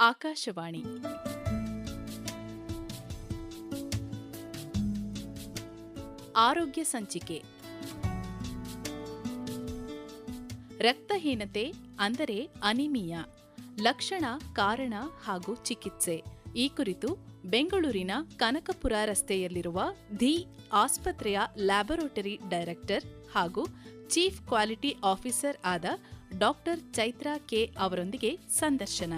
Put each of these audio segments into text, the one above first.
ಆಕಾಶವಾಣಿ. ಆರೋಗ್ಯ ಸಂಚಿಕೆ. ರಕ್ತಹೀನತೆ ಅಂದರೆ ಅನಿಮಿಯಾ. ಲಕ್ಷಣ, ಕಾರಣ ಹಾಗೂ ಚಿಕಿತ್ಸೆ. ಈ ಕುರಿತು ಬೆಂಗಳೂರಿನ ಕನಕಪುರ ರಸ್ತೆಯಲ್ಲಿರುವ ದಿ ಆಸ್ಪತ್ರೆಯ ಲ್ಯಾಬೊರೇಟರಿ ಡೈರೆಕ್ಟರ್ ಹಾಗೂ ಚೀಫ್ ಕ್ವಾಲಿಟಿ ಆಫೀಸರ್ ಆದ ಡಾಕ್ಟರ್ ಚೈತ್ರಾ ಕೆ ಅವರೊಂದಿಗೆ ಸಂದರ್ಶನ.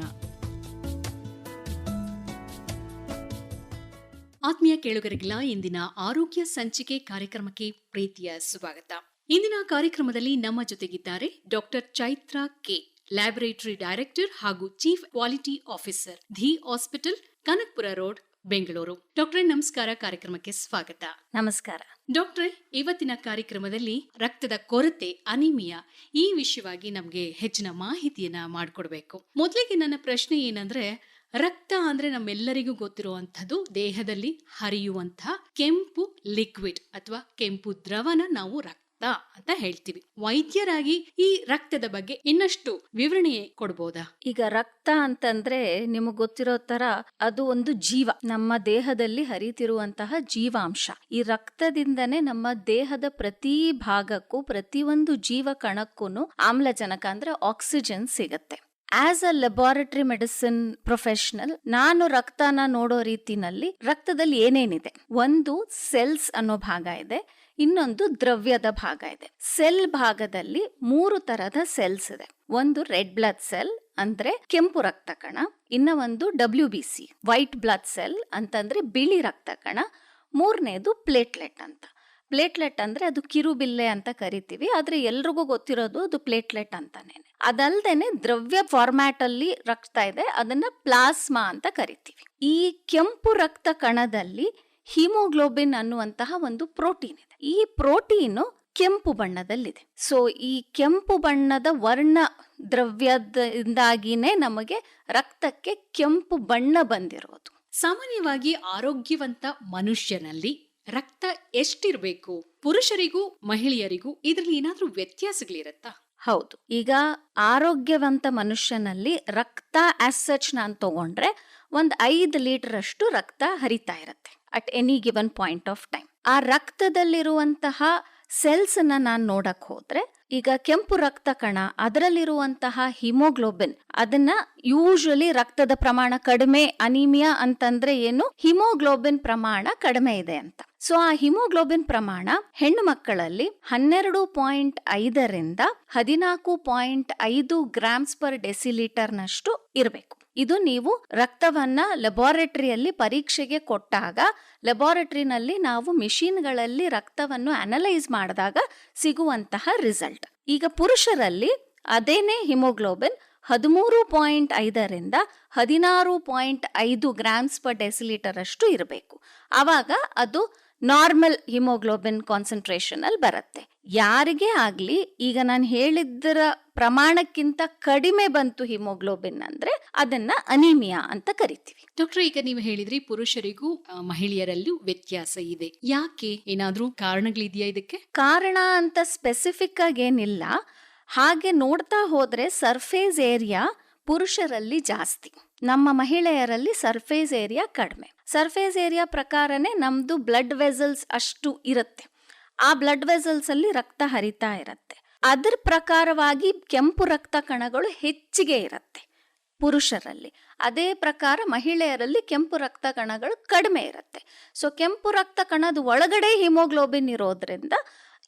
ಆತ್ಮೀಯ ಕೇಳುಗರಿಗಿಲ್ಲ ಇಂದಿನ ಆರೋಗ್ಯ ಸಂಚಿಕೆ ಕಾರ್ಯಕ್ರಮಕ್ಕೆ ಪ್ರೀತಿಯ ಸ್ವಾಗತ ಇಂದಿನ ಕಾರ್ಯಕ್ರಮದಲ್ಲಿ ನಮ್ಮ ಜೊತೆಗಿದ್ದಾರೆ doctor Chaitra K laboratory director ಹಾಗೂ chief quality officer the hospital Kanakapura road Bengaluru. Doctor ನಮಸ್ಕಾರ. ಕಾರ್ಯಕ್ರಮಕ್ಕೆ ಸ್ವಾಗತ. ನಮಸ್ಕಾರ. ಡಾಕ್ಟರ್ ಇವತ್ತಿನ ಕಾರ್ಯಕ್ರಮದಲ್ಲಿ ರಕ್ತದ ಕೊರತೆ ಅನಿಮಿಯಾ ಈ ವಿಷಯವಾಗಿ ನಮ್ಗೆ ಹೆಚ್ಚಿನ ಮಾಹಿತಿಯನ್ನ ಮಾಡಿಕೊಡ್ಬೇಕು. ಮೊದಲಿಗೆ ನನ್ನ ಪ್ರಶ್ನೆ ಏನಂದ್ರೆ ರಕ್ತ ಅಂದ್ರೆ ನಮ್ಮೆಲ್ಲರಿಗೂ ಗೊತ್ತಿರುವಂಥದ್ದು ದೇಹದಲ್ಲಿ ಹರಿಯುವಂತಹ ಕೆಂಪು ಲಿಕ್ವಿಡ್ ಅಥವಾ ಕೆಂಪು ದ್ರವನ ನಾವು ರಕ್ತ ಅಂತ ಹೇಳ್ತೀವಿ. ವೈದ್ಯರಾಗಿ ಈ ರಕ್ತದ ಬಗ್ಗೆ ಇನ್ನಷ್ಟು ವಿವರಣೆ ಕೊಡ್ಬೋದಾ? ಈಗ ರಕ್ತ ಅಂತಂದ್ರೆ ನಿಮಗೆ ಗೊತ್ತಿರೋ ತರ ಅದು ಒಂದು ಜೀವ. ನಮ್ಮ ದೇಹದಲ್ಲಿ ಹರಿತಿರುವಂತಹ ಜೀವಾಂಶ. ಈ ರಕ್ತದಿಂದನೇ ನಮ್ಮ ದೇಹದ ಪ್ರತಿ ಭಾಗಕ್ಕೂ ಪ್ರತಿಯೊಂದು ಜೀವ ಕಣಕ್ಕೂ ಆಮ್ಲಜನಕ ಅಂದ್ರೆ ಆಕ್ಸಿಜನ್ ಸಿಗತ್ತೆ. As a laboratory medicine professional ನಾನು ರಕ್ತನ ನೋಡೋ ರೀತಿನಲ್ಲಿ ರಕ್ತದಲ್ಲಿ ಏನೇನಿದೆ? ಒಂದು ಸೆಲ್ಸ್ ಅನ್ನೋ ಭಾಗ ಇದೆ, ಇನ್ನೊಂದು ದ್ರವ್ಯದ ಭಾಗ ಇದೆ. ಸೆಲ್ ಭಾಗದಲ್ಲಿ ಮೂರು ತರದ ಸೆಲ್ಸ್ ಇದೆ. ಒಂದು ರೆಡ್ ಬ್ಲಡ್ ಸೆಲ್ ಅಂದ್ರೆ ಕೆಂಪು ರಕ್ತ ಕಣ ಇನ್ನ ಒಂದು W B C white blood cell ಅಂತಂದ್ರೆ ಬಿಳಿ ರಕ್ತ ಕಣ, ಮೂರನೇದು ಪ್ಲೇಟ್ಲೆಟ್ ಅಂತ. ಪ್ಲೇಟ್ಲೆಟ್ ಅಂದ್ರೆ ಅದು ಕಿರುಬಿಲ್ಲೆ ಅಂತ ಕರಿತೀವಿ. ಆದ್ರೆ ಎಲ್ರಿಗೂ ಗೊತ್ತಿರೋದು ಅದು ಪ್ಲೇಟ್ಲೆಟ್ ಅಂತಾನೆ. ಅದಲ್ದೇನೆ ದ್ರವ್ಯ ಫಾರ್ಮ್ಯಾಟ್ ಅಲ್ಲಿ ರಕ್ತ ಇದೆ, ಅದನ್ನ ಪ್ಲಾಸ್ಮಾ ಅಂತ ಕರಿತೀವಿ. ಈ ಕೆಂಪು ರಕ್ತ ಕಣದಲ್ಲಿ ಹಿಮೋಗ್ಲೋಬಿನ್ ಅನ್ನುವಂತಹ ಒಂದು ಪ್ರೋಟೀನ್ ಇದೆ. ಈ ಪ್ರೋಟೀನು ಕೆಂಪು ಬಣ್ಣದಲ್ಲಿದೆ. ಸೊ, ಈ ಕೆಂಪು ಬಣ್ಣದ ವರ್ಣ ದ್ರವ್ಯದಿಂದಾಗಿನೇ ನಮಗೆ ರಕ್ತಕ್ಕೆ ಕೆಂಪು ಬಣ್ಣ ಬಂದಿರೋದು. ಸಾಮಾನ್ಯವಾಗಿ ಆರೋಗ್ಯವಂತ ಮನುಷ್ಯನಲ್ಲಿ ರಕ್ತ ಎಷ್ಟಿರ್ಬೇಕು? ಪುರುಷರಿಗೂ, ಮಹಿಳೆಯರಿಗೂ ಇದರಲ್ಲಿ ಏನಾದ್ರೂ ವ್ಯತ್ಯಾಸಗಳಿರುತ್ತಾ? ಹೌದು. ಈಗ ಆರೋಗ್ಯವಂತ ಮನುಷ್ಯನಲ್ಲಿ ರಕ್ತ ಆಸ್ ಸಚ್ ನಾನು ತಗೊಂಡ್ರೆ ಒಂದು ಐದು ಲೀಟರ್ ಅಷ್ಟು ರಕ್ತ ಹರಿತಾ ಇರತ್ತೆ at any given point of time ಆ ರಕ್ತದಲ್ಲಿರುವಂತಹ ಸೆಲ್ಸ್ ಅನ್ನ ನಾನು ನೋಡಕ್ ಹೋದ್ರೆ ಈಗ ಕೆಂಪು ರಕ್ತ ಕಣ, ಅದರಲ್ಲಿರುವಂತಹ ಹಿಮೋಗ್ಲೋಬಿನ್ ಅದನ್ನ ಯೂಶಲಿ ರಕ್ತದ ಪ್ರಮಾಣ ಕಡಿಮೆ ಅನಿಮಿಯಾ ಅಂತಂದ್ರೆ ಏನು? ಹಿಮೋಗ್ಲೋಬಿನ್ ಪ್ರಮಾಣ ಕಡಿಮೆ ಇದೆ ಅಂತ. ಸೊ, ಆ ಹಿಮೋಗ್ಲೋಬಿನ್ ಪ್ರಮಾಣ ಹೆಣ್ಣು ಮಕ್ಕಳಲ್ಲಿ ಹನ್ನೆರಡು ಪಾಯಿಂಟ್ ಐದರಿಂದ ಹದಿನಾಲ್ಕು ಪಾಯಿಂಟ್ ಐದು ಗ್ರಾಮ್ಸ್ ಪರ್ ಡೆಸಿಲೀಟರ್ ನಷ್ಟು ಇರಬೇಕು. ಇದು ನೀವು ರಕ್ತವನ್ನ ಲೆಬಾರೆಟರಿಯಲ್ಲಿ ಪರೀಕ್ಷೆಗೆ ಕೊಟ್ಟಾಗ ಲೆಬಾರೆಟರಿನಲ್ಲಿ ನಾವು ಮಿಷಿನ್ಗಳಲ್ಲಿ ರಕ್ತವನ್ನು ಅನಲೈಸ್ ಮಾಡಿದಾಗ ಸಿಗುವಂತಹ ರಿಸಲ್ಟ್ ಈಗ ಪುರುಷರಲ್ಲಿ ಅದೇನೇ ಹಿಮೋಗ್ಲೋಬಿನ್ ಹದಿಮೂರು ಪಾಯಿಂಟ್ ಐದರಿಂದ ಹದಿನಾರು ಪಾಯಿಂಟ್ ಐದು ಗ್ರಾಮ್ಸ್ ಪರ್ ಡೆಸಿಲೀಟರ್ ಅಷ್ಟು ಇರಬೇಕು. ಆವಾಗ ಅದು ನಾರ್ಮಲ್ ಹಿಮೋಗ್ಲೋಬಿನ್ ಕಾನ್ಸಂಟ್ರೇಷನ್ ಅಲ್ಲಿ ಬರುತ್ತೆ. ಯಾರಿಗೇ ಆಗ್ಲಿ ಈಗ ನಾನು ಹೇಳಿದ್ದರ ಪ್ರಮಾಣಕ್ಕಿಂತ ಕಡಿಮೆ ಬಂತು ಹಿಮೋಗ್ಲೋಬಿನ್ ಅಂದ್ರೆ ಅದನ್ನ ಅನಿಮಿಯಾ ಅಂತ ಕರಿತೀವಿ. ಡಾಕ್ಟರ್ ಈಗ ನೀವು ಹೇಳಿದ್ರಿ ಪುರುಷರಿಗೂ ಮಹಿಳೆಯರಲ್ಲೂ ವ್ಯತ್ಯಾಸ ಇದೆ. ಯಾಕೆ? ಏನಾದ್ರೂ ಕಾರಣಗಳಿದೆಯಾ ಇದಕ್ಕೆ? ಕಾರಣ ಅಂತ ಸ್ಪೆಸಿಫಿಕ್ ಆಗಿ ಏನಿಲ್ಲ. ಹಾಗೆ ನೋಡ್ತಾ ಹೋದ್ರೆ ಸರ್ಫೇಸ್ ಏರಿಯಾ ಪುರುಷರಲ್ಲಿ ಜಾಸ್ತಿ. ನಮ್ಮ ಮಹಿಳೆಯರಲ್ಲಿ ಸರ್ಫೇಸ್ ಏರಿಯಾ ಕಡಿಮೆ. ಸರ್ಫೇಸ್ ಏರಿಯಾ ಪ್ರಕಾರನೇ ನಮ್ಮದು ಬ್ಲಡ್ ವೆಸಲ್ಸ್ ಅಷ್ಟು ಇರುತ್ತೆ. ಆ ಬ್ಲಡ್ ವೆಸಲ್ಸ್ ಅಲ್ಲಿ ರಕ್ತ ಹರಿತಾ ಇರತ್ತೆ. ಅದರ ಪ್ರಕಾರವಾಗಿ ಕೆಂಪು ರಕ್ತ ಕಣಗಳು ಹೆಚ್ಚಿಗೆ ಇರುತ್ತೆ ಪುರುಷರಲ್ಲಿ. ಅದೇ ಪ್ರಕಾರ ಮಹಿಳೆಯರಲ್ಲಿ ಕೆಂಪು ರಕ್ತ ಕಣಗಳು ಕಡಿಮೆ ಇರುತ್ತೆ. ಸೊ ಕೆಂಪು ರಕ್ತ ಕಣದ ಒಳಗಡೆ ಹಿಮೋಗ್ಲೋಬಿನ್ ಇರೋದ್ರಿಂದ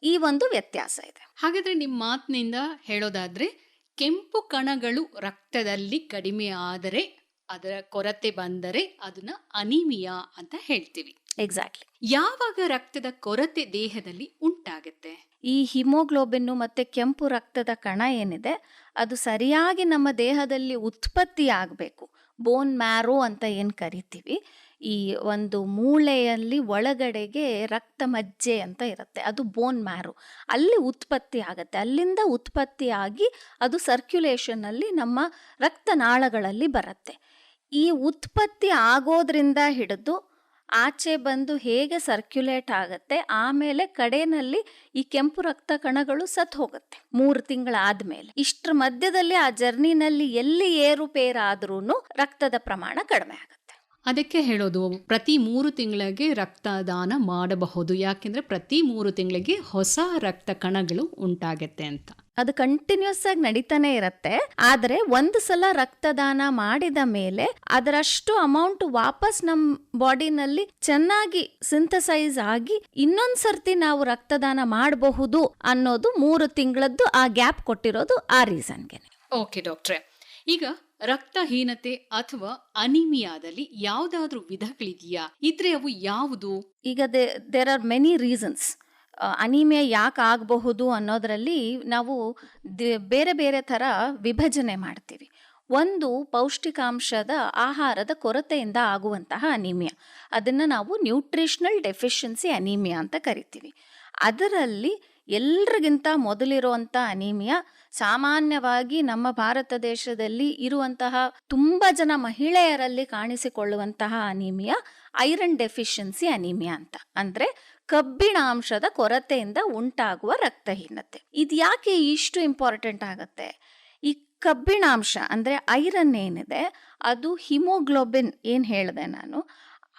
ಈ ಒಂದು ವ್ಯತ್ಯಾಸ ಇದೆ. ಹಾಗಾದ್ರೆ ನಿಮ್ಮ ಮಾತಿನಿಂದ ಹೇಳೋದಾದ್ರೆ, ಕೆಂಪು ಕಣಗಳು ರಕ್ತದಲ್ಲಿ ಕಡಿಮೆ ಆದರೆ ಅದರ ಕೊರತೆ ಬಂದರೆ ಅದನ್ನ ಅನಿಮಿಯಾ ಅಂತ ಹೇಳ್ತೀವಿ. ಎಕ್ಸಾಕ್ಟ್ಲಿ ಯಾವಾಗ ರಕ್ತದ ಕೊರತೆ ದೇಹದಲ್ಲಿ ಉಂಟಾಗುತ್ತೆ? ಈ ಹಿಮೋಗ್ಲೋಬಿನ್ ಮತ್ತೆ ಕೆಂಪು ರಕ್ತದ ಕಣ ಏನಿದೆ ಅದು ಸರಿಯಾಗಿ ನಮ್ಮ ದೇಹದಲ್ಲಿ ಉತ್ಪತ್ತಿ ಆಗಬೇಕು. ಬೋನ್ ಮ್ಯಾರೋ ಅಂತ ಏನು ಕರಿತೀವಿ? ಈ ಒಂದು ಮೂಳೆಯಲ್ಲಿ ಒಳಗಡೆಗೆ ರಕ್ತ ಮಜ್ಜೆ ಅಂತ ಇರುತ್ತೆ ಅದು ಬೋನ್ ಮ್ಯಾರೋ ಅಲ್ಲಿ ಉತ್ಪತ್ತಿ ಆಗುತ್ತೆ. ಅಲ್ಲಿಂದ ಉತ್ಪತ್ತಿಯಾಗಿ ಅದು ಸರ್ಕ್ಯುಲೇಷನ್ ಅಲ್ಲಿ ನಮ್ಮ ರಕ್ತನಾಳಗಳಲ್ಲಿ ಬರುತ್ತೆ. ಈ ಉತ್ಪತ್ತಿ ಆಗೋದ್ರಿಂದ ಹಿಡಿದು ಆಚೆ ಬಂದು ಹೇಗೆ ಸರ್ಕ್ಯುಲೇಟ್ ಆಗುತ್ತೆ, ಆಮೇಲೆ ಕಡೆನಲ್ಲಿ ಈ ಕೆಂಪು ರಕ್ತ ಕಣಗಳು ಸತ್ ಹೋಗುತ್ತೆ ಮೂರು ತಿಂಗಳಾದ್ಮೇಲೆ ಇಷ್ಟ್ರ ಮಧ್ಯದಲ್ಲಿ ಆ ಜರ್ನಿನಲ್ಲಿ ಎಲ್ಲಿ ಏರುಪೇರಾದ್ರೂ ರಕ್ತದ ಪ್ರಮಾಣ ಕಡಿಮೆ ಆಗುತ್ತೆ. ಅದಕ್ಕೆ ಹೇಳೋದು ಪ್ರತಿ ಮೂರು ತಿಂಗಳಿಗೆ ರಕ್ತದಾನ ಮಾಡಬಹುದು. ಯಾಕೆಂದ್ರೆ ಪ್ರತಿ ಮೂರು ತಿಂಗಳಿಗೆ ಹೊಸ ರಕ್ತ ಕಣಗಳು ಉಂಟಾಗತ್ತೆ ಅಂತ. ಅದು ಕಂಟಿನ್ಯೂಸ್ ಆಗಿ ನಡೀತಾನೆ ಇರತ್ತೆ. ಆದರೆ ಒಂದು ಸಲ ರಕ್ತದಾನ ಮಾಡಿದ ಮೇಲೆ ಅದರಷ್ಟು ಅಮೌಂಟ್ ವಾಪಸ್ ನಮ್ ಬಾಡಿನಲ್ಲಿ ಚೆನ್ನಾಗಿ ಸಿಂಥಸೈಸ್ ಆಗಿ ಇನ್ನೊಂದ್ಸರ್ತಿ ನಾವು ರಕ್ತದಾನ ಮಾಡಬಹುದು ಅನ್ನೋದು ಮೂರು ತಿಂಗಳದ್ದು ಆ ಗ್ಯಾಪ್ ಕೊಟ್ಟಿರೋದು ಆ ರೀಸನ್ಗೆ ಓಕೆ ಡಾಕ್ಟ್ರೆ ಈಗ ರಕ್ತಹೀನತೆ ಅಥವಾ ಅನಿಮಿಯಾದಲ್ಲಿ ಯಾವುದಾದ್ರೂ ವಿಧಗಳಿದೆಯಾ? ಇದ್ರೆ ಅವು ಯಾವುದು? ಈಗ there are many reasons anaemia ಯಾಕೆ ಆಗಬಹುದು ಅನ್ನೋದರಲ್ಲಿ ನಾವು ಬೇರೆ ಬೇರೆ ಥರ ವಿಭಜನೆ ಮಾಡ್ತೀವಿ. ಒಂದು ಪೌಷ್ಟಿಕಾಂಶದ ಆಹಾರದ ಕೊರತೆಯಿಂದ ಆಗುವಂತಹ ಅನಿಮಿಯ. ಅದನ್ನು ನಾವು ನ್ಯೂಟ್ರಿಷನಲ್ ಡೆಫಿಷಿಯನ್ಸಿ ಅನಿಮಿಯಾ ಅಂತ ಕರಿತೀವಿ. ಅದರಲ್ಲಿ ಎಲ್ರಿಗಿಂತ ಮೊದಲಿರುವಂಥ ಅನಿಮಿಯಾ ಸಾಮಾನ್ಯವಾಗಿ ನಮ್ಮ ಭಾರತ ದೇಶದಲ್ಲಿ ಇರುವಂತಹ ತುಂಬ ಜನ ಮಹಿಳೆಯರಲ್ಲಿ ಕಾಣಿಸಿಕೊಳ್ಳುವಂತಹ ಅನಿಮಿಯಾ ಐರನ್ ಡೆಫಿಷಿಯನ್ಸಿ ಅನಿಮಿಯಾ ಅಂತ. ಅಂದ್ರೆ ಕಬ್ಬಿಣಾಂಶದ ಕೊರತೆಯಿಂದ ಉಂಟಾಗುವ ರಕ್ತಹೀನತೆ. ಇದು ಯಾಕೆ ಇಷ್ಟು ಇಂಪಾರ್ಟೆಂಟ್ ಆಗುತ್ತೆ? ಈ ಕಬ್ಬಿಣಾಂಶ ಅಂದ್ರೆ ಐರನ್ ಏನಿದೆ, ಅದು ಹಿಮೋಗ್ಲೋಬಿನ್ ಏನ್ ಹೇಳಿದೆ ನಾನು,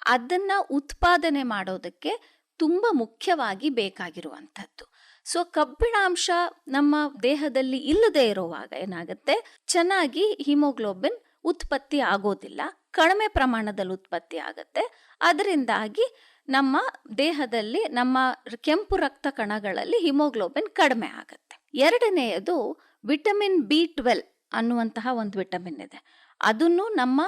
ಅದನ್ನ ಉತ್ಪಾದನೆ ಮಾಡೋದಕ್ಕೆ ತುಂಬ ಮುಖ್ಯವಾಗಿ ಬೇಕಾಗಿರುವಂಥದ್ದು. ಸೊ ಕಬ್ಬಿಣಾಂಶ ನಮ್ಮ ದೇಹದಲ್ಲಿ ಇಲ್ಲದೆ ಇರುವಾಗ ಏನಾಗುತ್ತೆ? ಚೆನ್ನಾಗಿ ಹಿಮೋಗ್ಲೋಬಿನ್ ಉತ್ಪತ್ತಿ ಆಗೋದಿಲ್ಲ. ಕಡಿಮೆ ಪ್ರಮಾಣದಲ್ಲಿ ಉತ್ಪತ್ತಿ ಆಗುತ್ತೆ. ಅದರಿಂದಾಗಿ ನಮ್ಮ ದೇಹದಲ್ಲಿ, ನಮ್ಮ ಕೆಂಪು ರಕ್ತ ಕಣಗಳಲ್ಲಿ ಹಿಮೋಗ್ಲೋಬಿನ್ ಕಡಿಮೆ ಆಗುತ್ತೆ. ಎರಡನೆಯದು ವಿಟಮಿನ್ ಬಿ ಟ್ವೆಲ್ ಅನ್ನುವಂತಹ ಒಂದು ವಿಟಮಿನ್ ಇದೆ. ಅದನ್ನು ನಮ್ಮ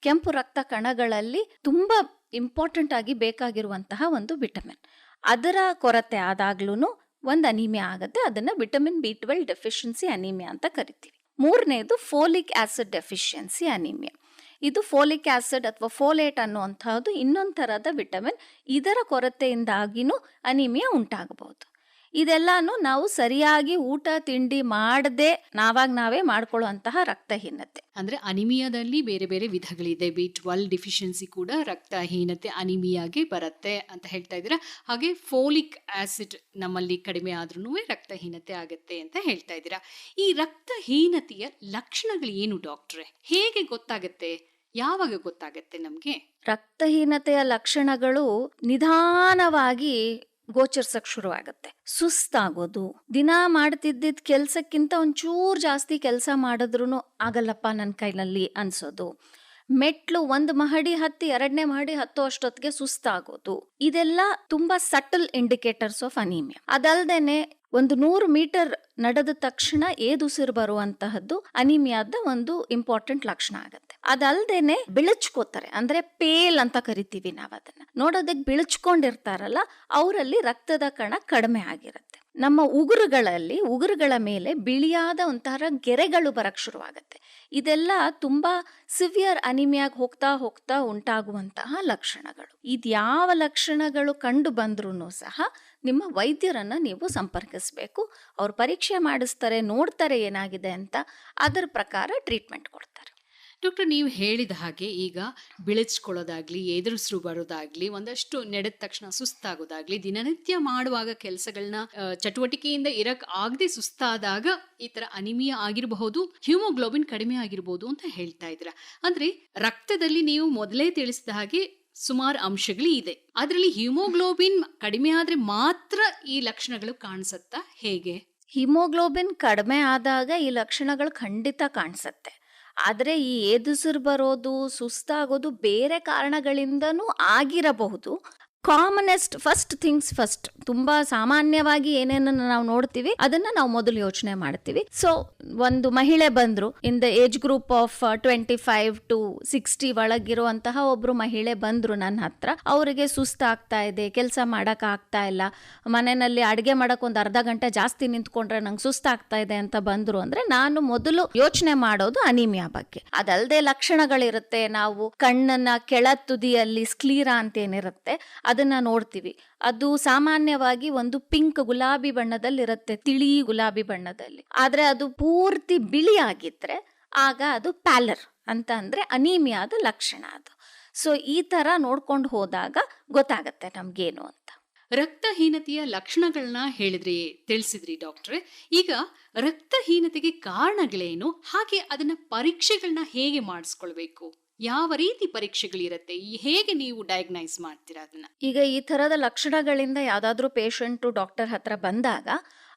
ಕೆಂಪು ರಕ್ತ ಕಣಗಳಲ್ಲಿ ತುಂಬ ಇಂಪಾರ್ಟೆಂಟ್ ಆಗಿ ಬೇಕಾಗಿರುವಂತಹ ಒಂದು ವಿಟಮಿನ್. ಅದರ ಕೊರತೆ ಆದಾಗ್ಲೂ ಒಂದು ಅನಿಮಿಯಾ ಆಗುತ್ತೆ, ಅದನ್ನ vitamin B twelve deficiency anaemia ಅಂತ ಕರಿತೀವಿ. ಮೂರನೇದು ಫೋಲಿಕ್ ಆಸಿಡ್ ಡೆಫಿಷಿಯನ್ಸಿ ಅನಿಮಿಯಾ. ಇದು ಫೋಲಿಕ್ ಆಸಿಡ್ ಅಥವಾ ಫೋಲೇಟ್ ಅನ್ನುವಂತಹದ್ದು ಇನ್ನೊಂದು ಥರದ ವಿಟಮಿನ್ ಇದರ ಕೊರತೆಯಿಂದಾಗಿನೂ ಅನಿಮಿಯಾ ಉಂಟಾಗಬಹುದು. ಇದೆಲ್ಲಾನು ನಾವು ಸರಿಯಾಗಿ ಊಟ ತಿಂಡಿ ಮಾಡದೆ ನಾವಾಗ ನಾವೇ ಮಾಡ್ಕೊಳ್ಳುವಂತಹ ರಕ್ತಹೀನತೆ. ಅಂದ್ರೆ ಅನಿಮಿಯಾದಲ್ಲಿ ಬೇರೆ ಬೇರೆ ವಿಧಗಳಿದೆ. ಬಿ ಟ್ವೆಲ್ ಡಿಫಿಷಿಯನ್ಸಿ ಕೂಡ ರಕ್ತಹೀನತೆ ಅನಿಮಿಯಾಗೆ ಬರುತ್ತೆ ಅಂತ ಹೇಳ್ತಾ ಇದ್ದೀರಾ. ಹಾಗೆ ಫೋಲಿಕ್ ಆಸಿಡ್ ನಮ್ಮಲ್ಲಿ ಕಡಿಮೆ ಆದ್ರೂ ರಕ್ತಹೀನತೆ ಆಗುತ್ತೆ ಅಂತ ಹೇಳ್ತಾ ಇದ್ದೀರಾ. ಈ ರಕ್ತಹೀನತೆಯ ಲಕ್ಷಣಗಳು ಏನು ಡಾಕ್ಟ್ರೆ? ಹೇಗೆ ಗೊತ್ತಾಗತ್ತೆ? ಯಾವಾಗ ಗೊತ್ತಾಗತ್ತೆ ನಮಗೆ? ರಕ್ತಹೀನತೆಯ ಲಕ್ಷಣಗಳು ನಿಧಾನವಾಗಿ ಗೋಚರಿಸಕ್ ಶುರುವಾಗತ್ತೆ. ಸುಸ್ತಾಗೋದು, ದಿನ ಮಾಡ್ತಿದ್ದಿದ್ ಕೆಲ್ಸಕ್ಕಿಂತ ಒಂಚೂರು ಜಾಸ್ತಿ ಕೆಲಸ ಮಾಡಿದ್ರು ಆಗಲ್ಲಪ್ಪ ನನ್ನ ಕೈನಲ್ಲಿ ಅನ್ಸೋದು. ಮೆಟ್ಲು ಒಂದು ಮಹಡಿ ಹತ್ತಿ ಎರಡನೇ ಮಹಡಿ ಹತ್ತೋ ಅಷ್ಟೊತ್ತಿಗೆ ಸುಸ್ತಾಗೋದು. ಇದೆಲ್ಲ ತುಂಬಾ ಸಟಲ್ ಇಂಡಿಕೇಟರ್ಸ್ ಆಫ್ ಅನೀಮಿಯಾ. ಅದಲ್ದೇನೆ ಒಂದು ನೂರು ಮೀಟರ್ ನಡೆದ ತಕ್ಷಣ ಏದುಸಿರು ಬರುವಂತಹದ್ದು ಅನಿಮಿಯಾದ ಒಂದು ಇಂಪಾರ್ಟೆಂಟ್ ಲಕ್ಷಣ ಆಗುತ್ತೆ. ಅದಲ್ದೇನೆ ಬಿಳಚ್ಕೋತಾರೆ. ಅಂದ್ರೆ ಪೇಲ್ ಅಂತ ಕರಿತೀವಿ ನಾವು ಅದನ್ನ ನೋಡೋದಕ್ಕೆ ಬಿಳಚ್ಕೊಂಡಿರ್ತಾರಲ್ಲ, ಅವರಲ್ಲಿ ರಕ್ತದ ಕಣ ಕಡಿಮೆ ಆಗಿರುತ್ತೆ. ನಮ್ಮ ಉಗುರುಗಳಲ್ಲಿ, ಉಗುರುಗಳ ಮೇಲೆ ಬಿಳಿಯಾದ ಒಂಥರ ಗೆರೆಗಳು ಬರಕ್ ಶುರುವಾಗತ್ತೆ. ಇದೆಲ್ಲ ತುಂಬಾ ಸಿವಿಯರ್ ಅನಿಮಿಯಾಗಿ ಹೋಗ್ತಾ ಹೋಗ್ತಾ ಉಂಟಾಗುವಂತಹ ಲಕ್ಷಣಗಳು. ಇದ್ಯಾವ ಲಕ್ಷಣಗಳು ಕಂಡು ಬಂದ್ರೂ ಸಹ ನಿಮ್ಮ ವೈದ್ಯರನ್ನು ನೀವು ಸಂಪರ್ಕಿಸಬೇಕು. ಅವ್ರು ಪರೀಕ್ಷೆ ಮಾಡಿಸ್ತಾರೆ, ನೋಡ್ತಾರೆ ಏನಾಗಿದೆ ಅಂತ ಅದರ ಪ್ರಕಾರ ಟ್ರೀಟ್ಮೆಂಟ್ ಕೊಡ್ತಾರೆ. ಡಾಕ್ಟರ್, ನೀವು ಹೇಳಿದ ಹಾಗೆ ಈಗ ಬಿಳಿಸ್ಕೊಳ್ಳೋದಾಗ್ಲಿ, ಎದುರಿಸ್ರು ಬರೋದಾಗಲಿ, ಒಂದಷ್ಟು ನಡೆದ ತಕ್ಷಣ ಸುಸ್ತಾಗೋದಾಗ್ಲಿ, ದಿನನಿತ್ಯ ಮಾಡುವಾಗ ಕೆಲಸಗಳನ್ನ ಚಟುವಟಿಕೆಯಿಂದ ಇರಕ್ ಆಗದೆ ಸುಸ್ತಾದಾಗ ಈ ಥರ ಅನಿಮಿಯಾ ಆಗಿರಬಹುದು, ಹ್ಯೂಮೋಗ್ಲೋಬಿನ್ ಕಡಿಮೆ ಆಗಿರಬಹುದು ಅಂತ ಹೇಳ್ತಾ ಇದ್ದೀರಾ. ಅಂದ್ರೆ ರಕ್ತದಲ್ಲಿ ನೀವು ಮೊದಲೇ ತಿಳಿಸಿದ ಹಾಗೆ ಸುಮಾರು ಅಂಶಗಳು ಇದೆ. ಅದರಲ್ಲಿ ಹಿಮೋಗ್ಲೋಬಿನ್ ಕಡಿಮೆ ಆದ್ರೆ ಮಾತ್ರ ಈ ಲಕ್ಷಣಗಳು ಕಾಣಿಸುತ್ತಾ. ಹೇಗೆ? ಹಿಮೋಗ್ಲೋಬಿನ್ ಕಡಿಮೆ ಆದಾಗ ಈ ಲಕ್ಷಣಗಳು ಖಂಡಿತ ಕಾಣಿಸುತ್ತೆ. ಆದರೆ ಈ ಏದುಸಿರು ಬರೋದು, ಸುಸ್ತಾಗೋದು ಬೇರೆ ಕಾರಣಗಳಿಂದನೂ ಆಗಿರಬಹುದು. ಕಾಮನೆಸ್ಟ್ ಫಸ್ಟ್ ಥಿಂಗ್ಸ್ ಫಸ್ಟ್ ತುಂಬಾ ಸಾಮಾನ್ಯವಾಗಿ ಏನೇನನ್ನ ನಾವು ನೋಡ್ತೀವಿ, ಅದನ್ನ ನಾವು ಮೊದಲು ಯೋಚನೆ ಮಾಡ್ತೀವಿ. ಸೊ ಒಂದು ಮಹಿಳೆ ಬಂದ್ರು in the age group of twenty five to sixty ಒಳಗಿರುವಂತಹ ಒಬ್ರು ಮಹಿಳೆ ಬಂದ್ರು ನನ್ನ ಹತ್ರ. ಅವರಿಗೆ ಸುಸ್ತಾಗ್ತಾ ಇದೆ, ಕೆಲಸ ಮಾಡಕ್ ಆಗ್ತಾ ಇಲ್ಲ. ಮನೆಯಲ್ಲಿ ಅಡುಗೆ ಮಾಡಕ್ ಒಂದು ಅರ್ಧ ಗಂಟೆ ಜಾಸ್ತಿ ನಿಂತ್ಕೊಂಡ್ರೆ ನಂಗೆ ಸುಸ್ತಾಗ್ತಾ ಇದೆ ಅಂತ ಬಂದ್ರು ಅಂದ್ರೆ, ನಾನು ಮೊದಲು ಯೋಚನೆ ಮಾಡೋದು ಅನಿಮಿಯಾ ಬಗ್ಗೆ. ಅದಲ್ಲದೆ ಲಕ್ಷಣಗಳಿರುತ್ತೆ, ನಾವು ಕಣ್ಣನ್ನ ಕೆಳ ತುದಿಯಲ್ಲಿ ಸ್ಕ್ಲೀರಾ ಅಂತ ಏನಿರುತ್ತೆ ಅದನ್ನ ನೋಡ್ತೀವಿ. ಅದು ಸಾಮಾನ್ಯವಾಗಿ ಒಂದು ಪಿಂಕ್ ಗುಲಾಬಿ ಬಣ್ಣದಲ್ಲಿರುತ್ತೆ, ತಿಳಿ ಗುಲಾಬಿ ಬಣ್ಣದಲ್ಲಿ. ಆದರೆ ಅದು ಪೂರ್ತಿ ಬಿಳಿ ಆಗ ಅದು ಪ್ಯಾಲರ್ ಅಂತ ಅಂದರೆ ಅನೀಮಿಯಾದ ಲಕ್ಷಣ ಅದು. ಸೊ ಈ ತರ ನೋಡ್ಕೊಂಡು ಹೋದಾಗ ಗೊತ್ತಾಗತ್ತೆ ನಮಗೇನು ಅಂತ. ರಕ್ತಹೀನತೆಯ ಲಕ್ಷಣಗಳನ್ನ ಹೇಳಿದ್ರಿ, ತಿಳಿಸಿದ್ರಿ ಡಾಕ್ಟ್ರೆ. ಈಗ ರಕ್ತಹೀನತೆಗೆ ಕಾರಣಗಳೇನು? ಹಾಗೆ ಅದನ್ನ ಪರೀಕ್ಷೆಗಳನ್ನ ಹೇಗೆ ಮಾಡಿಸ್ಕೊಳ್ಬೇಕು? ಯಾವ ರೀತಿ ಪರೀಕ್ಷೆಗಳಿರುತ್ತೆ ಹೇಗೆ ನೀವು ಡಯಾಗ್ನೈಸ್ ಮಾಡ್ತೀರಾ ಅದನ್ನ? ಈಗ ಈ ಥರದ ಲಕ್ಷಣಗಳಿಂದ ಯಾವುದಾದ್ರೂ ಪೇಷಂಟು ಡಾಕ್ಟರ್ ಹತ್ರ ಬಂದಾಗ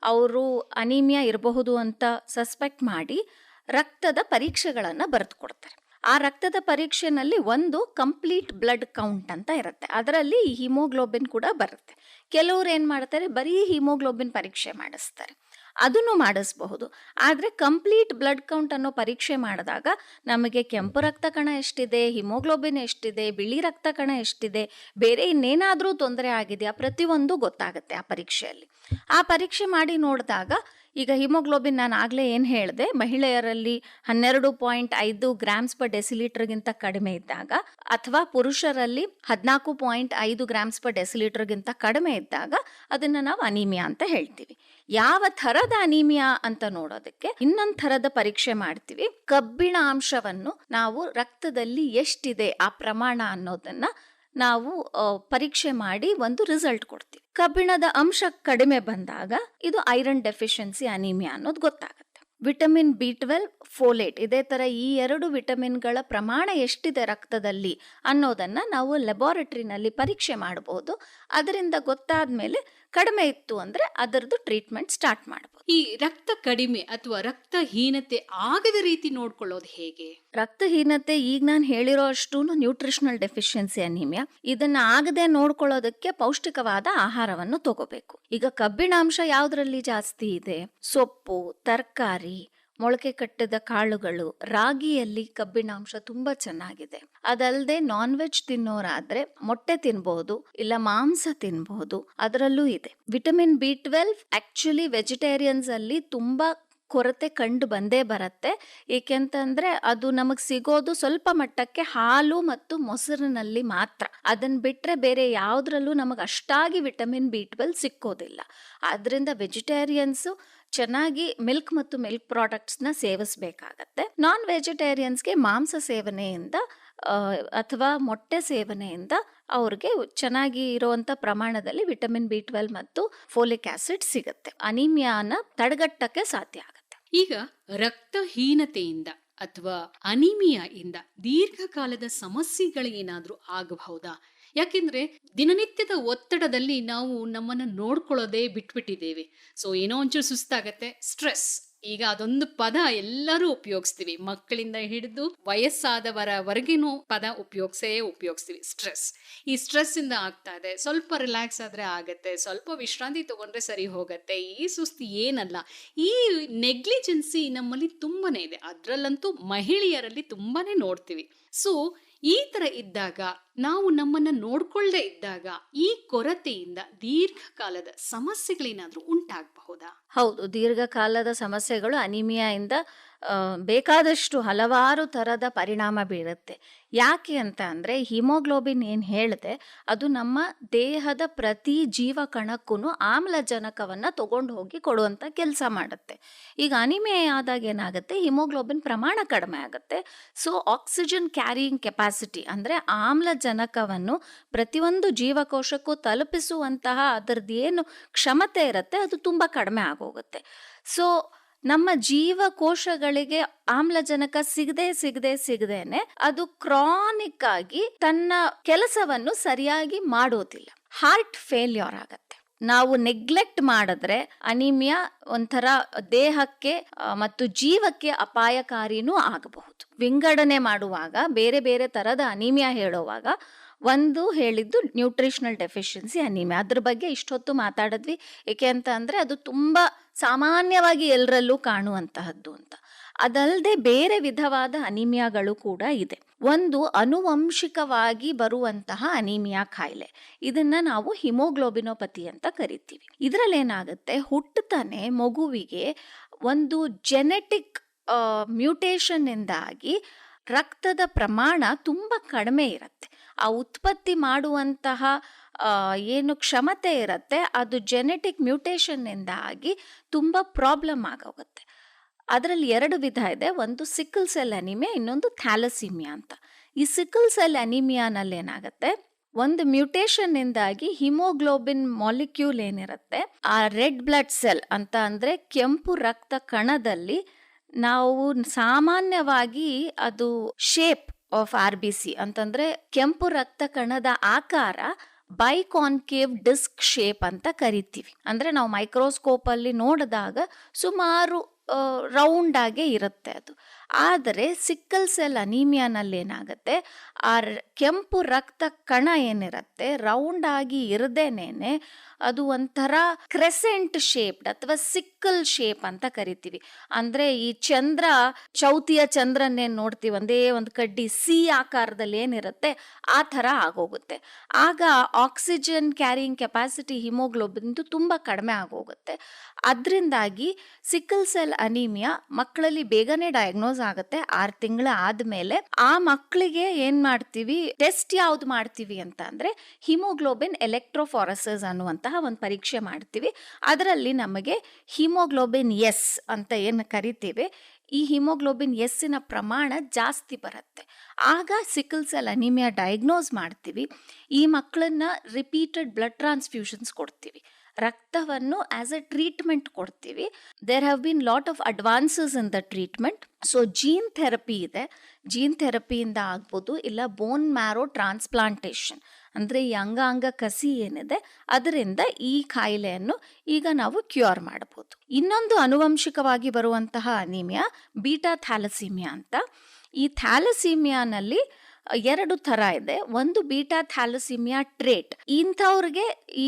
ಅವರು ಅನಿಮಿಯಾ ಇರಬಹುದು ಅಂತ ಸಸ್ಪೆಕ್ಟ್ ಮಾಡಿ ರಕ್ತದ ಪರೀಕ್ಷೆಗಳನ್ನು ಬರೆದು ಕೊಡ್ತಾರೆ ಆ ರಕ್ತದ ಪರೀಕ್ಷೆನಲ್ಲಿ ಒಂದು ಕಂಪ್ಲೀಟ್ ಬ್ಲಡ್ ಕೌಂಟ್ ಅಂತ ಇರುತ್ತೆ. ಅದರಲ್ಲಿ ಹಿಮೋಗ್ಲೋಬಿನ್ ಕೂಡ ಬರುತ್ತೆ. ಕೆಲವರು ಏನು ಮಾಡ್ತಾರೆ? ಬರೀ ಹಿಮೋಗ್ಲೋಬಿನ್ ಪರೀಕ್ಷೆ ಮಾಡಿಸ್ತಾರೆ. ಅದನ್ನು ಮಾಡಿಸಬಹುದು. ಆದರೆ ಕಂಪ್ಲೀಟ್ ಬ್ಲಡ್ ಕೌಂಟ್ ಅನ್ನೋ ಪರೀಕ್ಷೆ ಮಾಡಿದಾಗ ನಮಗೆ ಕೆಂಪು ರಕ್ತ ಕಣ ಎಷ್ಟಿದೆ, ಹಿಮೋಗ್ಲೋಬಿನ್ ಎಷ್ಟಿದೆ, ಬಿಳಿ ರಕ್ತ ಕಣ ಎಷ್ಟಿದೆ, ಬೇರೆ ಇನ್ನೇನಾದರೂ ತೊಂದರೆ ಆಗಿದೆಯಾ ಪ್ರತಿಯೊಂದು ಗೊತ್ತಾಗುತ್ತೆ ಆ ಪರೀಕ್ಷೆಯಲ್ಲಿ. ಆ ಪರೀಕ್ಷೆ ಮಾಡಿ ನೋಡಿದಾಗ ಈಗ ಹಿಮೋಗ್ಲೋಬಿನ್ ನಾನು ಆಗಲೇ ಏನು ಹೇಳಿದೆ, ಮಹಿಳೆಯರಲ್ಲಿ ಹನ್ನೆರಡು ಪಾಯಿಂಟ್ ಐದು ಗ್ರಾಮ್ಸ್ ಪರ್ ಡೆಸಿಲೀಟರ್ಗಿಂತ ಕಡಿಮೆ ಇದ್ದಾಗ, ಅಥವಾ ಪುರುಷರಲ್ಲಿ ಹದಿನಾಲ್ಕು ಪಾಯಿಂಟ್ ಐದು ಗ್ರಾಮ್ಸ್ ಪರ್ ಡೆಸಿಲೀಟರ್ಗಿಂತ ಕಡಿಮೆ ಇದ್ದಾಗ ಅದನ್ನು ನಾವು ಅನೀಮಿಯಾ ಅಂತ ಹೇಳ್ತೀವಿ. ಯಾವ ಥರದ ಅನೀಮಿಯಾ ಅಂತ ನೋಡೋದಕ್ಕೆ ಇನ್ನೊಂದು ಥರದ ಪರೀಕ್ಷೆ ಮಾಡ್ತೀವಿ. ಕಬ್ಬಿಣ ಅಂಶವನ್ನು ನಾವು ರಕ್ತದಲ್ಲಿ ಎಷ್ಟಿದೆ ಆ ಪ್ರಮಾಣ ಅನ್ನೋದನ್ನ ನಾವು ಪರೀಕ್ಷೆ ಮಾಡಿ ಒಂದು ರಿಸಲ್ಟ್ ಕೊಡ್ತೀವಿ. ಕಬ್ಬಿಣದ ಅಂಶ ಕಡಿಮೆ ಬಂದಾಗ ಇದು ಐರನ್ ಡೆಫಿಷಿಯನ್ಸಿ ಅನಿಮಿಯಾ ಅನ್ನೋದು ಗೊತ್ತಾಗುತ್ತೆ. ವಿಟಮಿನ್ ಬಿ ಟ್ವೆಲ್ ಫೋಲೇಟ್ ಇದೇ ತರ ಈ ಎರಡು ವಿಟಮಿನ್ಗಳ ಪ್ರಮಾಣ ಎಷ್ಟಿದೆ ರಕ್ತದಲ್ಲಿ ಅನ್ನೋದನ್ನ ನಾವು ಲೆಬಾರೆಟರಿನಲ್ಲಿ ಪರೀಕ್ಷೆ ಮಾಡಬಹುದು ಅದರಿಂದ ಗೊತ್ತಾದ್ಮೇಲೆ ಕಡಿಮೆ ಇತ್ತು ಅಂದ್ರೆ ಅದರದ್ದು ಟ್ರೀಟ್ಮೆಂಟ್ ಸ್ಟಾರ್ಟ್ ಮಾಡಬಹುದು ಈ ರಕ್ತ ಕಡಿಮೆ ಅಥವಾ ರಕ್ತಹೀನತೆ ಆಗದ ರೀತಿ ನೋಡ್ಕೊಳ್ಳೋದು ಹೇಗೆ? ರಕ್ತಹೀನತೆ ಈಗ ನಾನು ಹೇಳಿರೋ ಅಷ್ಟು ನ್ಯೂಟ್ರಿಷನಲ್ ಡೆಫಿಷಿಯನ್ಸಿ ಅನಿಮಿಯಾ ಇದನ್ನ ಆಗದೆ ನೋಡ್ಕೊಳ್ಳೋದಕ್ಕೆ ಪೌಷ್ಟಿಕವಾದ ಆಹಾರವನ್ನು ತಗೋಬೇಕು. ಈಗ ಕಬ್ಬಿಣಾಂಶ ಯಾವ್ದ್ರಲ್ಲಿ ಜಾಸ್ತಿ ಇದೆ? ಸೊಪ್ಪು ತರಕಾರಿ ಮೊಳಕೆ ಕಟ್ಟಿದ ಕಾಳುಗಳು ರಾಗಿಯಲ್ಲಿ ಕಬ್ಬಿಣಾಂಶ ತುಂಬಾ ಚೆನ್ನಾಗಿದೆ. ಅದಲ್ಲದೆ ನಾನ್ ವೆಜ್ ತಿನ್ನೋರಾದ್ರೆ ಮೊಟ್ಟೆ ತಿನ್ಬಹುದು ಇಲ್ಲ ಮಾಂಸ ತಿನ್ಬಹುದು ಅದರಲ್ಲೂ ಇದೆ. Vitamin B twelve actually vegetarians ಅಲ್ಲಿ ತುಂಬಾ ಕೊರತೆ ಕಂಡು ಬಂದೇ ಬರುತ್ತೆ. ಏಕೆಂತಂದ್ರೆ ಅದು ನಮಗೆ ಸಿಗೋದು ಸ್ವಲ್ಪ ಮಟ್ಟಕ್ಕೆ ಹಾಲು ಮತ್ತು ಮೊಸರಿನಲ್ಲಿ ಮಾತ್ರ. ಅದನ್ನ ಬಿಟ್ರೆ ಬೇರೆ ಯಾವುದ್ರಲ್ಲೂ ನಮಗೆ ಅಷ್ಟಾಗಿ ವಿಟಮಿನ್ ಬಿ ಟ್ವೆಲ್ ಸಿಕ್ಕೋದಿಲ್ಲ. ಆದ್ರಿಂದ ವೆಜಿಟೇರಿಯನ್ಸು ಚೆನ್ನಾಗಿ ಮಿಲ್ಕ್ ಮತ್ತು ಮಿಲ್ಕ್ ಪ್ರಾಡಕ್ಟ್ಸ್ನ ಸೇವಿಸಬೇಕಾಗತ್ತೆ. ನಾನ್ ವೆಜಿಟೇರಿಯನ್ಸ್ಗೆ ಮಾಂಸ ಸೇವನೆಯಿಂದ ಅಥವಾ ಮೊಟ್ಟೆ ಸೇವನೆಯಿಂದ ಅವ್ರಿಗೆ ಚೆನ್ನಾಗಿ ಇರುವಂತ ಪ್ರಮಾಣದಲ್ಲಿ ವಿಟಮಿನ್ ಬಿ ಟ್ವೆಲ್ ಮತ್ತು ಫೋಲಿಕ್ ಆಸಿಡ್ ಸಿಗುತ್ತೆ. ಅನಿಮಿಯಾನ ತಡೆಗಟ್ಟಕ್ಕೆ ಸಾಧ್ಯ ಆಗುತ್ತೆ. ಈಗ ರಕ್ತಹೀನತೆಯಿಂದ ಅಥವಾ ಅನಿಮಿಯಾ ಇಂದ ದೀರ್ಘಕಾಲದ ಸಮಸ್ಯೆಗಳೇನಾದ್ರೂ ಆಗಬಹುದಾ? ಯಾಕೆಂದ್ರೆ ದಿನನಿತ್ಯದ ಒತ್ತಡದಲ್ಲಿ ನಾವು ನಮ್ಮನ್ನ ನೋಡ್ಕೊಳ್ಳೋದೇ ಬಿಟ್ಬಿಟ್ಟಿದ್ದೇವೆ. ಸೊ ಏನೋ ಒಂಚೂರು ಸುಸ್ತಾಗತ್ತೆ ಸ್ಟ್ರೆಸ್ ಈಗ ಅದೊಂದು ಪದ ಎಲ್ಲರೂ ಉಪಯೋಗಿಸ್ತೀವಿ. ಮಕ್ಕಳಿಂದ ಹಿಡಿದು ವಯಸ್ಸಾದವರವರೆಗಿನೂ ಪದ ಉಪಯೋಗಿಸೇ ಉಪಯೋಗಿಸ್ತೀವಿ ಸ್ಟ್ರೆಸ್ ಈ ಸ್ಟ್ರೆಸ್ ಇಂದ ಆಗ್ತಾ ಇದೆ. ಸ್ವಲ್ಪ ರಿಲ್ಯಾಕ್ಸ್ ಆದ್ರೆ ಆಗತ್ತೆ, ಸ್ವಲ್ಪ ವಿಶ್ರಾಂತಿ ತಗೊಂಡ್ರೆ ಸರಿ ಹೋಗತ್ತೆ. ಈ ಸುಸ್ತಿ ಏನಲ್ಲ. ಈ ನೆಗ್ಲಿಜೆನ್ಸಿ ನಮ್ಮಲ್ಲಿ ತುಂಬಾನೇ ಇದೆ. ಅದರಲ್ಲಂತೂ ಮಹಿಳೆಯರಲ್ಲಿ ತುಂಬಾನೇ ನೋಡ್ತೀವಿ. ಸೊ ಈ ಥರ ಇದ್ದಾಗ ನಾವು ನಮ್ಮನ್ನ ನೋಡ್ಕೊಳ್ಳದೆ ಇದ್ದಾಗ ಈ ಕೊರತೆಯಿಂದ ದೀರ್ಘಕಾಲದ ಸಮಸ್ಯೆಗಳೇನಾದರೂ ಉಂಟಾಗಬಹುದಾ? ಹೌದು ದೀರ್ಘಕಾಲದ ಸಮಸ್ಯೆಗಳು ಅನಿಮಿಯಾಯಿಂದ ಆ, ಬೇಕಾದಷ್ಟು ಹಲವಾರು ಥರದ ಪರಿಣಾಮ ಬೀರುತ್ತೆ. ಯಾಕೆ ಅಂತ ಅಂದರೆ ಹಿಮೋಗ್ಲೋಬಿನ್ ಏನು ಹೇಳಿದೆ, ಅದು ನಮ್ಮ ದೇಹದ ಪ್ರತಿ ಜೀವ ಕಣಕ್ಕೂ ಆಮ್ಲಜನಕವನ್ನು ತಗೊಂಡು ಹೋಗಿ ಕೊಡುವಂಥ ಕೆಲಸ ಮಾಡುತ್ತೆ. ಈಗ ಅನಿಮೆ ಆದಾಗ ಏನಾಗುತ್ತೆ, ಹಿಮೋಗ್ಲೋಬಿನ್ ಪ್ರಮಾಣ ಕಡಿಮೆ ಆಗುತ್ತೆ. ಸೊ, ಆಕ್ಸಿಜನ್ ಕ್ಯಾರಿಯಿಂಗ್ ಕೆಪಾಸಿಟಿ ಅಂದರೆ ಆಮ್ಲಜನಕವನ್ನು ಪ್ರತಿಯೊಂದು ಜೀವಕೋಶಕ್ಕೂ ತಲುಪಿಸುವಂತಹ ಅದರದ್ದು ಏನು ಕ್ಷಮತೆ ಇರುತ್ತೆ, ಅದು ತುಂಬ ಕಡಿಮೆ ಆಗೋಗುತ್ತೆ. ಸೊ ನಮ್ಮ ಜೀವಕೋಶಗಳಿಗೆ ಆಮ್ಲಜನಕ ಸಿಗದೆ ಸಿಗದೆ ಸಿಗದೇನೆ ಅದು ಕ್ರಾನಿಕ್ ಆಗಿ ತನ್ನ ಕೆಲಸವನ್ನು ಸರಿಯಾಗಿ ಮಾಡೋದಿಲ್ಲ. ಹಾರ್ಟ್ ಫೇಲ್ಯೂರ್ ಆಗತ್ತೆ. ನಾವು ನೆಗ್ಲೆಕ್ಟ್ ಮಾಡಿದ್ರೆ ಅನಿಮಿಯಾ ಒಂಥರ ದೇಹಕ್ಕೆ ಮತ್ತು ಜೀವಕ್ಕೆ ಅಪಾಯಕಾರಿನೂ ಆಗಬಹುದು. ವಿಂಗಡಣೆ ಮಾಡುವಾಗ, ಬೇರೆ ಬೇರೆ ತರದ ಅನಿಮಿಯಾ ಹೇಳುವಾಗ ಒಂದು ಹೇಳಿದ್ದು ನ್ಯೂಟ್ರಿಷನಲ್ ಡೆಫಿಷಿಯನ್ಸಿ ಅನಿಮಿಯಾ ಅದ್ರ ಬಗ್ಗೆ ಇಷ್ಟೊತ್ತು ಮಾತಾಡಿದ್ವಿ. ಏಕೆ ಅಂತ ಅಂದರೆ ಅದು ತುಂಬ ಸಾಮಾನ್ಯವಾಗಿ ಎಲ್ಲರಲ್ಲೂ ಕಾಣುವಂತಹದ್ದು ಅಂತ. ಅದಲ್ಲದೆ ಬೇರೆ ವಿಧವಾದ ಅನಿಮಿಯಾಗಳು ಕೂಡ ಇದೆ. ಒಂದು ಅನುವಂಶಿಕವಾಗಿ ಬರುವಂತಹ ಅನಿಮಿಯಾ ಕಾಯಿಲೆ ಇದನ್ನ ನಾವು ಹಿಮೋಗ್ಲೋಬಿನೋಪತಿ ಅಂತ ಕರಿತೀವಿ. ಇದರಲ್ಲಿ ಏನಾಗುತ್ತೆ ಹುಟ್ಟುತ್ತಾನೆ ಮಗುವಿಗೆ ಒಂದು ಜೆನೆಟಿಕ್ ಮ್ಯೂಟೇಷನ್ನಿಂದಾಗಿ ರಕ್ತದ ಪ್ರಮಾಣ ತುಂಬ ಕಡಿಮೆ ಇರುತ್ತೆ. ಆ ಉತ್ಪತ್ತಿ ಮಾಡುವಂತಹ ಏನು ಕ್ಷಮತೆ ಇರುತ್ತೆ, ಅದು ಜೆನೆಟಿಕ್ ಮ್ಯೂಟೇಷನ್ನಿಂದ ಆಗಿ ತುಂಬ ಪ್ರಾಬ್ಲಮ್ ಆಗೋಗುತ್ತೆ. ಅದರಲ್ಲಿ ಎರಡು ವಿಧ ಇದೆ, ಒಂದು ಸಿಕ್ಕಲ್ ಸೆಲ್ ಅನಿಮಿಯಾ ಇನ್ನೊಂದು ಥ್ಯಾಲಸಿಮಿಯಾ ಅಂತ. ಈ ಸಿಕ್ಕಲ್ ಸೆಲ್ ಅನಿಮಿಯಾನಲ್ಲಿ ಏನಾಗುತ್ತೆ, ಒಂದು ಮ್ಯೂಟೇಷನ್ನಿಂದಾಗಿ ಹಿಮೋಗ್ಲೋಬಿನ್ ಮಾಲಿಕ್ಯೂಲ್ ಏನಿರುತ್ತೆ, ಆ ರೆಡ್ ಬ್ಲಡ್ ಸೆಲ್ ಅಂತ ಅಂದರೆ ಕೆಂಪು ರಕ್ತ ಕಣದಲ್ಲಿ ನಾವು ಸಾಮಾನ್ಯವಾಗಿ ಅದು shape of R B C ಅಂತಂದ್ರೆ ಕೆಂಪು ರಕ್ತ ಕಣದ ಆಕಾರ ಬೈಕಾನ್ಕೇವ್ ಡಿಸ್ಕ್ ಶೇಪ್ ಅಂತ ಕರಿತೀವಿ. ಅಂದ್ರೆ ನಾವು ಮೈಕ್ರೋಸ್ಕೋಪ್ ಅಲ್ಲಿ ನೋಡಿದಾಗ ಸುಮಾರು ರೌಂಡ್ ಆಗೇ ಇರುತ್ತೆ ಅದು. ಆದರೆ ಸಿಕ್ಕಲ್ ಸೆಲ್ ಅನೀಮಿಯಾನಲ್ಲಿ ಏನಾಗುತ್ತೆ? ಆ ಕೆಂಪು ರಕ್ತ ಕಣ ಏನಿರುತ್ತೆ? ರೌಂಡ್ ಆಗಿ ಇರದೇನೆ ಅದು ಒಂಥರ ಕ್ರೆಸೆಂಟ್ ಶೇಪ್ಡ್ ಅಥವಾ ಸಿಕ್ಕಲ್ ಶೇಪ್ ಅಂತ ಕರಿತೀವಿ. ಅಂದ್ರೆ ಈ ಚಂದ್ರ, ಚೌತಿಯ ಚಂದ್ರನ್ನೇನ್ ನೋಡ್ತೀವಿ. ಒಂದೇ ಒಂದು ಕಡ್ಡಿ ಸಿ ಆಕಾರದಲ್ಲಿ ಏನಿರುತ್ತೆ, ಆ ಥರ ಆಗೋಗುತ್ತೆ. ಆಗ ಆಕ್ಸಿಜನ್ ಕ್ಯಾರಿಯಿಂಗ್ ಕೆಪಾಸಿಟಿ ಹಿಮೋಗ್ಲೋಬಿನ್ದು ತುಂಬ ಕಡಿಮೆ ಆಗೋಗುತ್ತೆ. ಅದರಿಂದಾಗಿ ಸಿಕ್ಕಲ್ ಸೆಲ್ ಅನಿಮಿಯಾ ಮಕ್ಕಳಲ್ಲಿ ಬೇಗನೆ ಡಯಾಗ್ನೋಸ್ ಆಗುತ್ತೆ. ಆರು ತಿಂಗಳ ಆದ್ಮೇಲೆ ಆ ಮಕ್ಕಳಿಗೆ ಏನ್ ಮಾಡ್ತೀವಿ, ಟೆಸ್ಟ್ ಯಾವ್ದು ಮಾಡ್ತೀವಿ ಅಂತ ಅಂದ್ರೆ ಹಿಮೋಗ್ಲೋಬಿನ್ ಎಲೆಕ್ಟ್ರೋಫಾರಸಸ್ ಅನ್ನುವಂತಹ ಒಂದು ಪರೀಕ್ಷೆ ಮಾಡ್ತೀವಿ. ಅದರಲ್ಲಿ ನಮಗೆ ಹಿಮೋಗ್ಲೋಬಿನ್ ಎಸ್ ಅಂತ ಏನು ಕರಿತೀವಿ, ಈ ಹಿಮೋಗ್ಲೋಬಿನ್ ಎಸ್ಸಿನ ಪ್ರಮಾಣ ಜಾಸ್ತಿ ಬರುತ್ತೆ. ಆಗ ಸಿಕಲ್ ಸೆಲ್ ಅನಿಮಿಯಾ ಡಯಾಗ್ನೋಸ್ ಮಾಡ್ತೀವಿ, ಈ ಮಕ್ಕಳನ್ನ ರಿಪೀಟೆಡ್ ಬ್ಲಡ್ ಟ್ರಾನ್ಸ್ಫ್ಯೂಷನ್ಸ್ ಕೊಡ್ತೀವಿ. ರಕ್ತವನ್ನು ಆಸ್ ಅ ಟ್ರೀಟ್ಮೆಂಟ್ ಕೊಡ್ತೀವಿ. There have been lot of advances in the treatment. So, gene therapy ಇದೆ. ಜೀನ್ ಥೆರಪಿಯಿಂದ ಆಗ್ಬೋದು, ಇಲ್ಲ ಬೋನ್ ಮ್ಯಾರೋ ಟ್ರಾನ್ಸ್ಪ್ಲಾಂಟೇಷನ್ ಅಂದರೆ ಈ ಅಂಗಾಂಗ ಕಸಿ ಏನಿದೆ, ಅದರಿಂದ ಈ ಕಾಯಿಲೆಯನ್ನು ಈಗ ನಾವು ಕ್ಯೂರ್ ಮಾಡಬಹುದು ಇನ್ನೊಂದು ಅನುವಂಶಿಕವಾಗಿ ಬರುವಂತಹ ಅನಿಮಿಯಾ, ಬೀಟಾ ಥ್ಯಾಲಸೀಮಿಯಾ ಅಂತ. ಈ ಥ್ಯಾಲಸೀಮಿಯಾನಲ್ಲಿ ಎರಡು ಥರ ಇದೆ. ಒಂದು ಬೀಟಾ ಥ್ಯಾಲಸೀಮಿಯಾ ಟ್ರೇಟ್. ಇಂಥವ್ರಿಗೆ ಈ